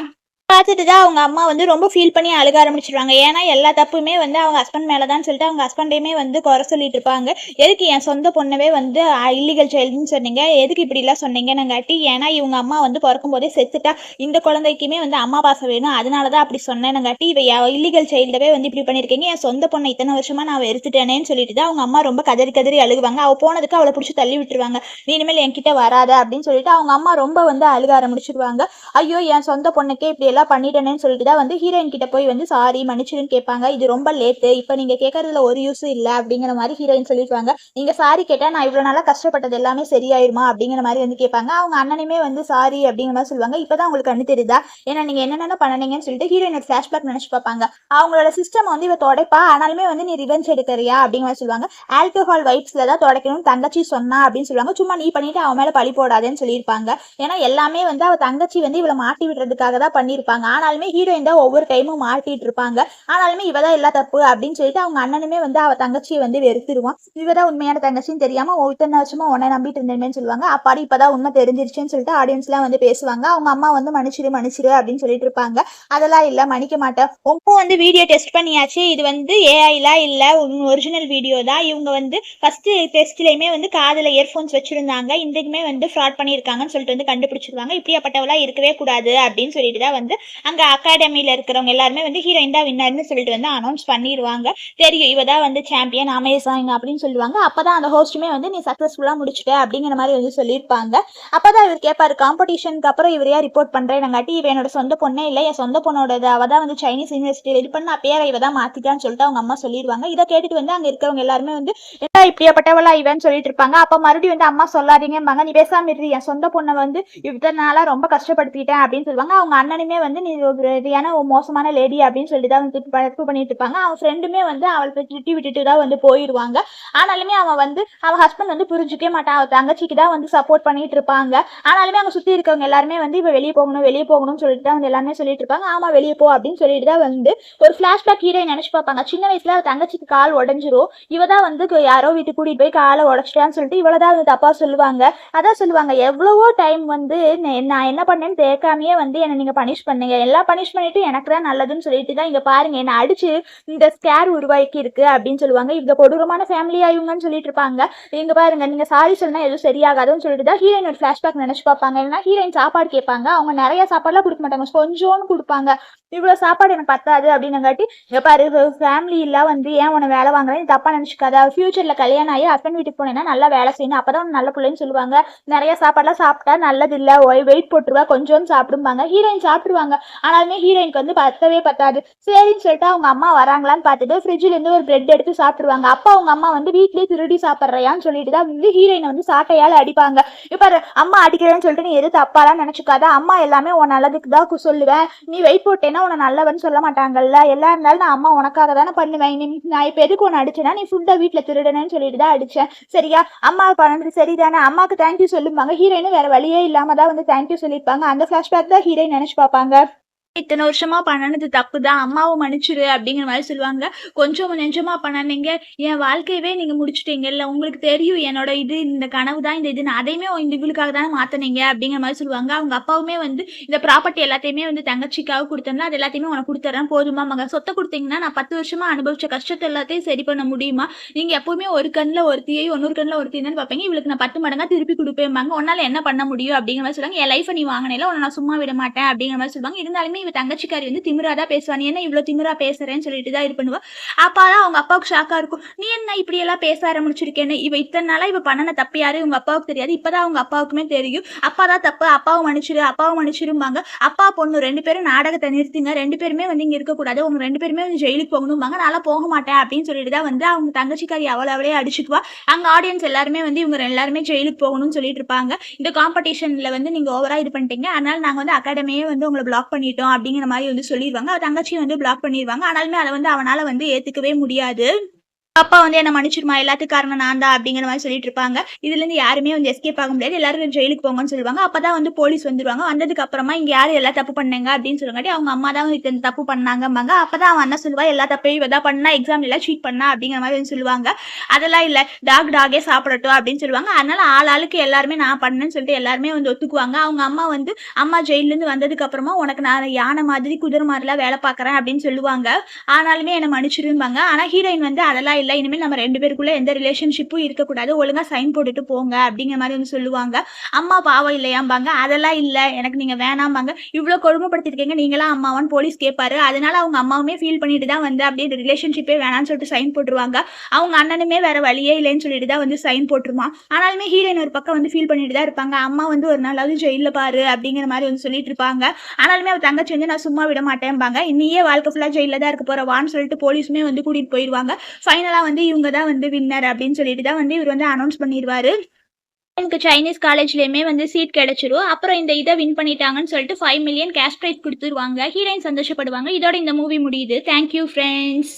பார்த்துட்டு தான் அவங்க அம்மா வந்து ரொம்ப ஃபீல் பண்ணி அழுக ஆரம்பிச்சிருவாங்க. ஏன்னா எல்லா தப்புமே வந்து அவங்க ஹஸ்பண்ட் மேலே தான் சொல்லிட்டு அவங்க ஹஸ்பண்டையுமே வந்து குறை சொல்லிட்டு இருப்பாங்க. எதுக்கு என் சொந்த பொண்ணவே வந்து இல்லீகல் சைல்டுன்னு சொன்னீங்க? எதுக்கு இப்படிலாம் சொன்னீங்கன்னுங்காட்டி ஏன்னா இவங்க அம்மா வந்து பிறக்கும் போதே செத்துட்டா. இந்த குழந்தைக்குமே வந்து அம்மா பாசம் வேணும். அதனால தான் அப்படி சொன்னேனுங்காட்டி இவ இல்லீகல் சைல்டவே வந்து இப்படி பண்ணியிருக்கீங்க என் சொந்த பொண்ணை இத்தனை வருஷமா நான் வெறுத்துட்டேனேன்னு சொல்லிட்டு தான் அவங்க அம்மா ரொம்ப கதறி கதறி அழுகுவாங்க. அவள் போனதுக்கு அவளை பிடிச்சி தள்ளி விட்டுருவாங்க. நீ இனிமேல் என்கிட்ட வராத அப்படின்னு சொல்லிட்டு அவங்க அம்மா ரொம்ப வந்து அழுக ஆரம்பிச்சிருவாங்க. ஐயோ என் சொந்த பொண்ணுக்கே இப்படி எல்லாம் பண்ணிட்டேனேன்னு சொல்லிட்டு தான் வந்து ஹீரோயின் கிட்ட போய் வந்து சாரி மன்னிச்சிருன்னு கேட்பாங்க. இது ரொம்ப லேட்டு இப்போ நீங்க கேட்கறதுல ஒரு யூஸும் இல்லை அப்படிங்கிற மாதிரி ஹீரோயின் சொல்லிடுவாங்க. நீங்க சாரி கேட்டா நான் இவ்வளவு நாளா கஷ்டப்பட்டது எல்லாமே சரியாயிருமா? அப்படிங்கிற மாதிரி வந்து கேட்பாங்க. அவங்க அண்ணனுமே வந்து சாரி அப்படிங்கிற மாதிரி சொல்லுவாங்க. இப்பதான் உங்களுக்கு கண்ணு தெரியுதா? ஏன்னா நீங்க என்னென்ன பண்ணனீங்கன்னு சொல்லிட்டு ஹீரோயின் ஃபிளாஷ்பேக் நினைச்சு பார்ப்பாங்க. அவங்களோட சிஸ்டம் வந்து இவ தொடைப்பா? ஆனாலுமே வந்து நீ ரிவெஞ்ச் எடுக்கிறியா? அப்படிங்கிற மாதிரி சொல்லுவாங்க. ஆல்கஹால் வைப்ஸில் தான் தொடக்கணும்னு தங்கச்சி சொன்னா அப்படின்னு சொல்லுவாங்க. சும்மா நீ பண்ணிட்டு அவன் மேல பழி போடாதேன்னு சொல்லியிருப்பாங்க. ஏன்னா எல்லாமே வந்து அவள் தங்கச்சி வந்து இவளை மாட்டி விடுறதுக்காக தான் இருப்பாங்க. ஆனாலுமே ஹீரோயின் தான் ஒவ்வொரு டைமும் மாட்டிட்டு இருப்பாங்க. ஆனாலுமே இவ தான் எல்லா தப்பு அப்படின்னு சொல்லிட்டு அவங்க அண்ணனுமே வந்து அவ தங்கச்சியை வந்து வெறுத்துருவான். இவ தான் உண்மையான தங்கச்சின்னு தெரியாம ஒருத்தன வருஷமா உன்னை நம்பிட்டு இருந்தேன்னு சொல்லுவாங்க. அப்பாடி இப்பதான் உண்மை தெரிஞ்சிருச்சுன்னு சொல்லிட்டு ஆடியன்ஸ் எல்லாம் வந்து பேசுவாங்க. அவங்க அம்மா வந்து மன்னிச்சிரு மன்னிச்சிரு அப்படின்னு சொல்லிட்டு இருப்பாங்க. அதெல்லாம் இல்ல மன்னிக்க மாட்டேன். உங்க வந்து வீடியோ டெஸ்ட் பண்ணியாச்சு. இது வந்து ஏஐலாம் இல்ல. ஒரிஜினல் வீடியோ தான். இவங்க வந்து ஃபர்ஸ்ட் டெஸ்ட்லயுமே வந்து காதல இயர்ஃபோன்ஸ் வச்சிருந்தாங்க. இன்றைக்குமே வந்து ஃப்ராட் பண்ணியிருக்காங்கன்னு சொல்லிட்டு வந்து கண்டுபிடிச்சிருவாங்க. இப்படியாப்பட்டவெல்லாம் இருக்கவே கூடாது அப்படின்னு சொல்லிட்டு தான் வந்து அங்க அகாடமியில இருக்கிறவங்க எல்லாருமே வந்து ஹீரோயின் தான் வின்னர்னு சொல்லிட்டு வந்து அனௌன்ஸ் பண்ணிடுவாங்க தெரியும் இவ தான் வந்து சாம்பியன் அமேசாங் அப்படின்னு சொல்லுவாங்க. அப்பதான் அந்த ஹோஸ்ட்டுமே வந்து நீ சக்சஸ்ஃபுல்லா முடிச்சுட்ட அப்படிங்கிற மாதிரி வந்து சொல்லியிருப்பாங்க. அப்பதான் இவர் கேட்பாரு காம்படிஷனுக்கு அப்புறம் இவரையா ரிப்போர்ட் பண்றேன்னாங்காட்டி இவ என்னோட சொந்த பொண்ணே இல்லை என் சொந்த பொண்ணோட அவ தான் வந்து சைனீஸ் யூனிவர்சிட்டி இது பண்ண பேரை இவ தான் மாத்திட்டான்னு சொல்லிட்டு அவங்க அம்மா சொல்லிடுவாங்க இதை கேட்டுட்டு வந்து அங்க இருக்கிறவங்க எல்லாருமே வந்து என்ன இப்படியாப்பட்டவளா இவன்னு சொல்லிட்டு இருப்பாங்க. அப்ப மறுபடியும் வந்து அம்மா சொல்லாதீங்கம்பாங்க. நீ பேசாம இரு என் சொந்த பொண்ணை வந்து இத்தனை நாளா ரொம்ப கஷ்டப்படுத்திட்டேன் அப்படின்னு சொல்லுவாங்க. அவங்க அண்ணனுமே வந்து நீ ஒரு ஒரு மோசமான லேடி அப்படின்னு சொல்லிட்டு தான் வந்து தப்பு பண்ணிட்டு இருப்பாங்க. அவன் ஃப்ரெண்டுமே வந்து அவளை திட்டி விட்டுட்டு தான் வந்து போயிடுவாங்க ஆனாலுமே அவன் வந்து அவன் ஹஸ்பண்ட் வந்து புரிஞ்சுக்கவே மாட்டான். அவன் தங்கச்சிக்கு தான் வந்து சப்போர்ட் பண்ணிட்டு இருப்பாங்க. ஆனாலுமே அவங்க சுத்தி இருக்கவங்க எல்லாருமே வந்து இவ வெளியே போகணும் வெளியே போகணும்னு சொல்லிட்டு தான் வந்து எல்லாமே சொல்லிட்டு இருப்பாங்க. ஆமா வெளியே போ அப்படின்னு சொல்லிட்டு தான் வந்து ஒரு ஃபிளாஷ்பேக் ஹீரோயின் நினைச்சு பார்ப்பாங்க. சின்ன வயசுல அவள் தங்கச்சிக்கு கால் உடஞ்சிரும். இவ தான் வந்து யாரோ வீட்டுக்கு கூட்டிட்டு போய் காலை உடச்சிட்டான்னு சொல்லிட்டு இவள தான் வந்து தப்பா சொல்லுவாங்க. அதான் சொல்லுவாங்க எவ்வளவோ டைம் வந்து நான் என்ன பண்ணேன்னு கேட்காமயே வந்து என்ன நீங்க பனிஷ் பண்ணுங்க. எல்லாம் பனிஷ்மெண்ட்டும் எனக்கு தான் நல்லதுன்னு சொல்லிட்டு தான் இங்க பாருங்க. என்ன அடிச்சு இந்த ஸ்கேர் உருவாக்கி இருக்கு அப்படின்னு சொல்லுவாங்க. இந்த கொடூரமான ஃபேமிலியா இவங்கன்னு சொல்லிட்டு இருப்பாங்க. இங்க பாருங்க நீங்க சாரி சொன்னா எதுவும் சரியாகாதுன்னு சொல்லிட்டு தான் ஹீரோயின் ஒரு ஃபிளாஷ்பேக் நினைச்சு பார்ப்பாங்க. இல்லைன்னா ஹீரோயின் சாப்பாடு கேட்பாங்க. அவங்க நிறைய சாப்பாடுலாம் கொடுக்க மாட்டாங்க. கொஞ்சோன்னு கொடுப்பாங்க. இவ்வளவு சாப்பாடு எனக்கு பத்தாது அப்படின்னங்காட்டி இங்க பாரு ஃபேமிலி இல்ல வந்து ஏன் உன வேலை வாங்குறேன்? தப்பா நினைச்சுக்காத. ஃபியூச்சர்ல கல்யாணம் ஆகி ஹஸ்பண்ட் வீட்டுக்கு போனேன்னா நல்லா வேலை செய்யணும். அப்பதான் நல்ல பிள்ளைன்னு சொல்லுவாங்க. நிறைய சாப்பாடுலாம் சாப்பிட்டா நல்லது இல்ல வெயிட் போட்டுருவா. கொஞ்சோன்னு சாப்பிடுவாங்க ஹீரோயின் சாப்பிடுவாங்க. ஆனாலுமே ஹீரோயினுக்கு வந்து பத்தவே பத்தாது. சரின்னு சொல்லிட்டு அவங்க அம்மா வராங்களான்னு பார்த்துட்டு ஃப்ரிட்ஜ்ல இருந்து ஒரு பிரெட் எடுத்து சாப்பிடுவாங்க அப்பா அவங்க அம்மா வந்து வீட்லேயே திருடி சாப்பிட்றையான்னு சொல்லிட்டு தான் வந்து ஹீரோயினை வந்து சாட்டையால அடிப்பாங்க. இப்ப அம்மா அடிக்கிறேன்னு சொல்லிட்டு நீ எது தப்பாலாம் நினச்சிக்காத. அம்மா எல்லாமே உன் நல்லதுக்கு தான் சொல்லுவேன். நீ வெயிட் போட்டேன்னா உன்னை நல்லவன்னு சொல்ல மாட்டாங்கல்ல. எல்லா இருந்தாலும் நான் அம்மா உனக்காக தானே பண்ணுவேன். நீ நான் இப்போ எதுக்கு உன்னை அடிச்சேன்னா நீ ஃபுட்டை வீட்டில் திருடனேன்னு சொல்லிட்டு தான் அடிச்சேன். சரியா? அம்மா பண்ணது சரிதானே? அம்மாக்கு தேங்க்யூ சொல்லுவாங்க ஹீரோயினும் வேற வழியே இல்லாம தான் வந்து தேங்க்யூ சொல்லியிருப்பாங்க. அந்த ஃப்ளாஷ்பேக் தான் ஹீரோயின் நினைச்சு பார்ப்பாங்க. দোকানদার இத்தனை வருஷமா பண்ணனது தப்பு தான் அம்மாவை மன்னிச்சிரு அப்படிங்கிற மாதிரி சொல்லுவாங்க. கொஞ்சம் நெஞ்சமா பண்ணனீங்க என் வாழ்க்கையவே நீங்க முடிச்சிட்டீங்கல்ல உங்களுக்கு தெரியும் என்னோட இது இந்த கனவு தான் இந்த இது அதையுமே இந்த தானே மாத்தினீங்க அப்படிங்கிற மாதிரி சொல்லுவாங்க. அவங்க அப்பாவுமே வந்து இந்த ப்ராப்பர்ட்டி எல்லாத்தையுமே வந்து தங்கச்சிக்காக கொடுத்தோம்னா அது எல்லாத்தையுமே உனக்கு கொடுத்துறேன் போதுமா மக? சொத்தை கொடுத்தீங்கன்னா நான் பத்து வருஷமா அனுபவிச்ச கஷ்டத்தை எல்லாத்தையும் சரி பண்ண முடியுமா? நீங்க எப்பவுமே ஒரு கண்ணில் ஒருத்தியை இன்னொரு கண்ணில் ஒருத்தி தான் பார்ப்பீங்க. இவளுக்கு நான் பத்து மடங்கா திருப்பி கொடுப்பேம்பாங்க. உன்னால என்ன பண்ண முடியும் அப்படிங்கிற மாதிரி சொல்லுவாங்க. என் லைஃபை நீ வாங்கினேல உன்னை நான் சும்மா விட மாட்டேன் அப்படிங்கிற மாதிரி சொல்லுவாங்க. இருந்தாலுமே இவ தங்கச்சிக்காரி வந்து திமிரா தான் பேசுவா. நீ என்ன இவ்வளோ திமிரா பேசுறேன்னு சொல்லிட்டு தான் இது பண்ணுவா? அப்பாதான் அவங்க அப்பாவுக்கு ஷாக்கா இருக்கும். நீ என்ன இப்படி எல்லாம் பேச ஆரம்பிச்சிருக்கேன்னு? இவ இத்தனை நாளா இவ பண்ணன தப்பு யாரு? உங்க அப்பாவுக்கு தெரியாது. இப்பதான் அவங்க அப்பாவுக்குமே தெரியும். அப்பா தான் தப்பு. அப்பாவை மன்னிச்சிரு. அப்பாவை மன்னிச்சிரும்பாங்க. அப்பா பொண்ணு ரெண்டு பேரும் நாடகத்தை நிறுத்திங்க. ரெண்டு பேருமே வந்து இங்க இருக்கக்கூடாது. உங்க ரெண்டு பேருமே வந்து ஜெயிலுக்கு போகணும்பாங்க. நல்லா போக மாட்டேன். அப்படின்னு சொல்லிட்டு தான் வந்து அவங்க தங்கச்சிக்காரி அவ்வளோ அவளே அடிச்சுக்குவா. அங்க ஆடியன்ஸ் எல்லாருமே வந்து இவங்க எல்லாருமே ஜெயிலுக்கு போகணும்னு சொல்லிட்டு இருப்பாங்க. இந்த காம்படிஷன்ல வந்து நீங்க ஓவரா இது பண்ணிட்டீங்க. அதனால நாங்க வந்து அகாடமியே வந்து உங்களை பிளாக் பண்ணிட்டோம். அப்படிங்கிற மாதிரி வந்து சொல்லிடுவாங்க அவர் தங்கச்சியை வந்து பிளாக் பண்ணிடுவாங்க ஆனாலுமே அதை வந்து அவனால வந்து ஏத்துக்கவே முடியாது. அப்பா வந்து என்ன மன்னிச்சிருமா? எல்லாத்துக்கும் காரணம் நான் தான் அப்படிங்கிற மாதிரி சொல்லிட்டு இருப்பாங்க. இதுல இருந்து யாருமே வந்து எஸ்கேப் ஆக முடியாது. எல்லாரும் ஜெயிலுக்கு போங்கன்னு சொல்லுவாங்க. அப்பதான் வந்து போலீஸ் வந்துருவாங்க. வந்ததுக்கு அப்புறமா இங்க யாரு எல்லா தப்பு பண்ணாங்க அப்படின்னு சொல்லுங்காட்டி அவங்க அம்மா தான் இந்த தப்பு பண்ணாங்கம்பாங்க. அப்பதான் அவன் என்ன சொல்லுவா எல்லா தப்பையும் இவ பண்ணா எக்ஸாம் எல்லாம் சீட் பண்ணா அப்படிங்கிற மாதிரி வந்து சொல்லுவாங்க. அதெல்லாம் இல்ல டாக் டாகே சாப்பிடட்டும் அப்படின்னு சொல்லுவாங்க. அதனால ஆள் ஆளுக்கு எல்லாருமே நான் பண்ணேன்னு சொல்லிட்டு எல்லாருமே வந்து ஒத்துக்குவாங்க. அவங்க அம்மா வந்து அம்மா ஜெயில இருந்து வந்ததுக்கு அப்புறமா உனக்கு நான் யானை மாதிரி குதிரை மாதிரிலாம் வேலை பாக்குறேன் அப்படின்னு சொல்லுவாங்க. ஆனாலுமே என்னை மன்னிச்சிருப்பாங்க ஆனா ஹீரோயின் வந்து அதெல்லாம் இல்லை இனிமேல் நம்ம ரெண்டு பேருக்குள்ள எந்த ரிலேஷன்ஷிப்பும் இருக்கக்கூடாது. ஒழுங்கா சைன் போட்டுட்டு போங்க அப்படிங்கிற மாதிரி வந்து சொல்லுவாங்க. அம்மா பாவம் இல்லையாம்பாங்க. அதெல்லாம் இல்லை எனக்கு நீங்க வேணாம்பாங்க. இவ்வளோ கொடுமைப்படுத்திருக்கீங்க நீங்களாம் அம்மாவான்னு போலீஸ் கேட்பாரு அதனால அவங்க அம்மாவுமே ஃபீல் பண்ணிட்டு தான் வந்து அப்படியே ரிலேஷன்ஷிப்பே வேணாம்னு சொல்லிட்டு சைன் போட்டுருவாங்க. அவங்க அண்ணனுமே வேற வழியே இல்லைன்னு சொல்லிட்டு தான் வந்து சைன் போட்டுருவான் ஆனாலுமே ஹீரோயின் ஒரு பக்கம் வந்து ஃபீல் பண்ணிட்டு தான் இருப்பாங்க. அம்மா வந்து ஒரு நாளாவது ஜெயிலில் பாரு அப்படிங்கிற மாதிரி வந்து சொல்லிட்டு இருப்பாங்க. ஆனாலுமே அவ தங்கச்சி வந்து நான் சும்மா விட மாட்டேன்பாங்க. நீயே வாழ்க்கை ஃபுல்லாக ஜெயிலில் தான் இருக்க போகிறவான்னு சொல்லிட்டு போலீஸுமே வந்து கூட்டிட்டு போயிடுவாங்க ஃபைனல் ஃபைனலாக வந்து இவங்க தான் வந்து வின்னர் அப்படின்னு சொல்லிட்டு தான் வந்து இவர் வந்து அனௌன்ஸ் பண்ணிடுவாரு. எனக்கு சைனீஸ் காலேஜ்லயுமே வந்து சீட் கிடைச்சிரும். அப்புறம் இந்த இதை வின் பண்ணிட்டாங்கன்னு சொல்லிட்டு ஃபைவ் மில்லியன் கேஷ் ப்ரைஸ் கொடுத்துருவாங்க. ஹீரோயின் சந்தோஷப்படுவாங்க. இதோட இந்த மூவி முடியுது. Thank you friends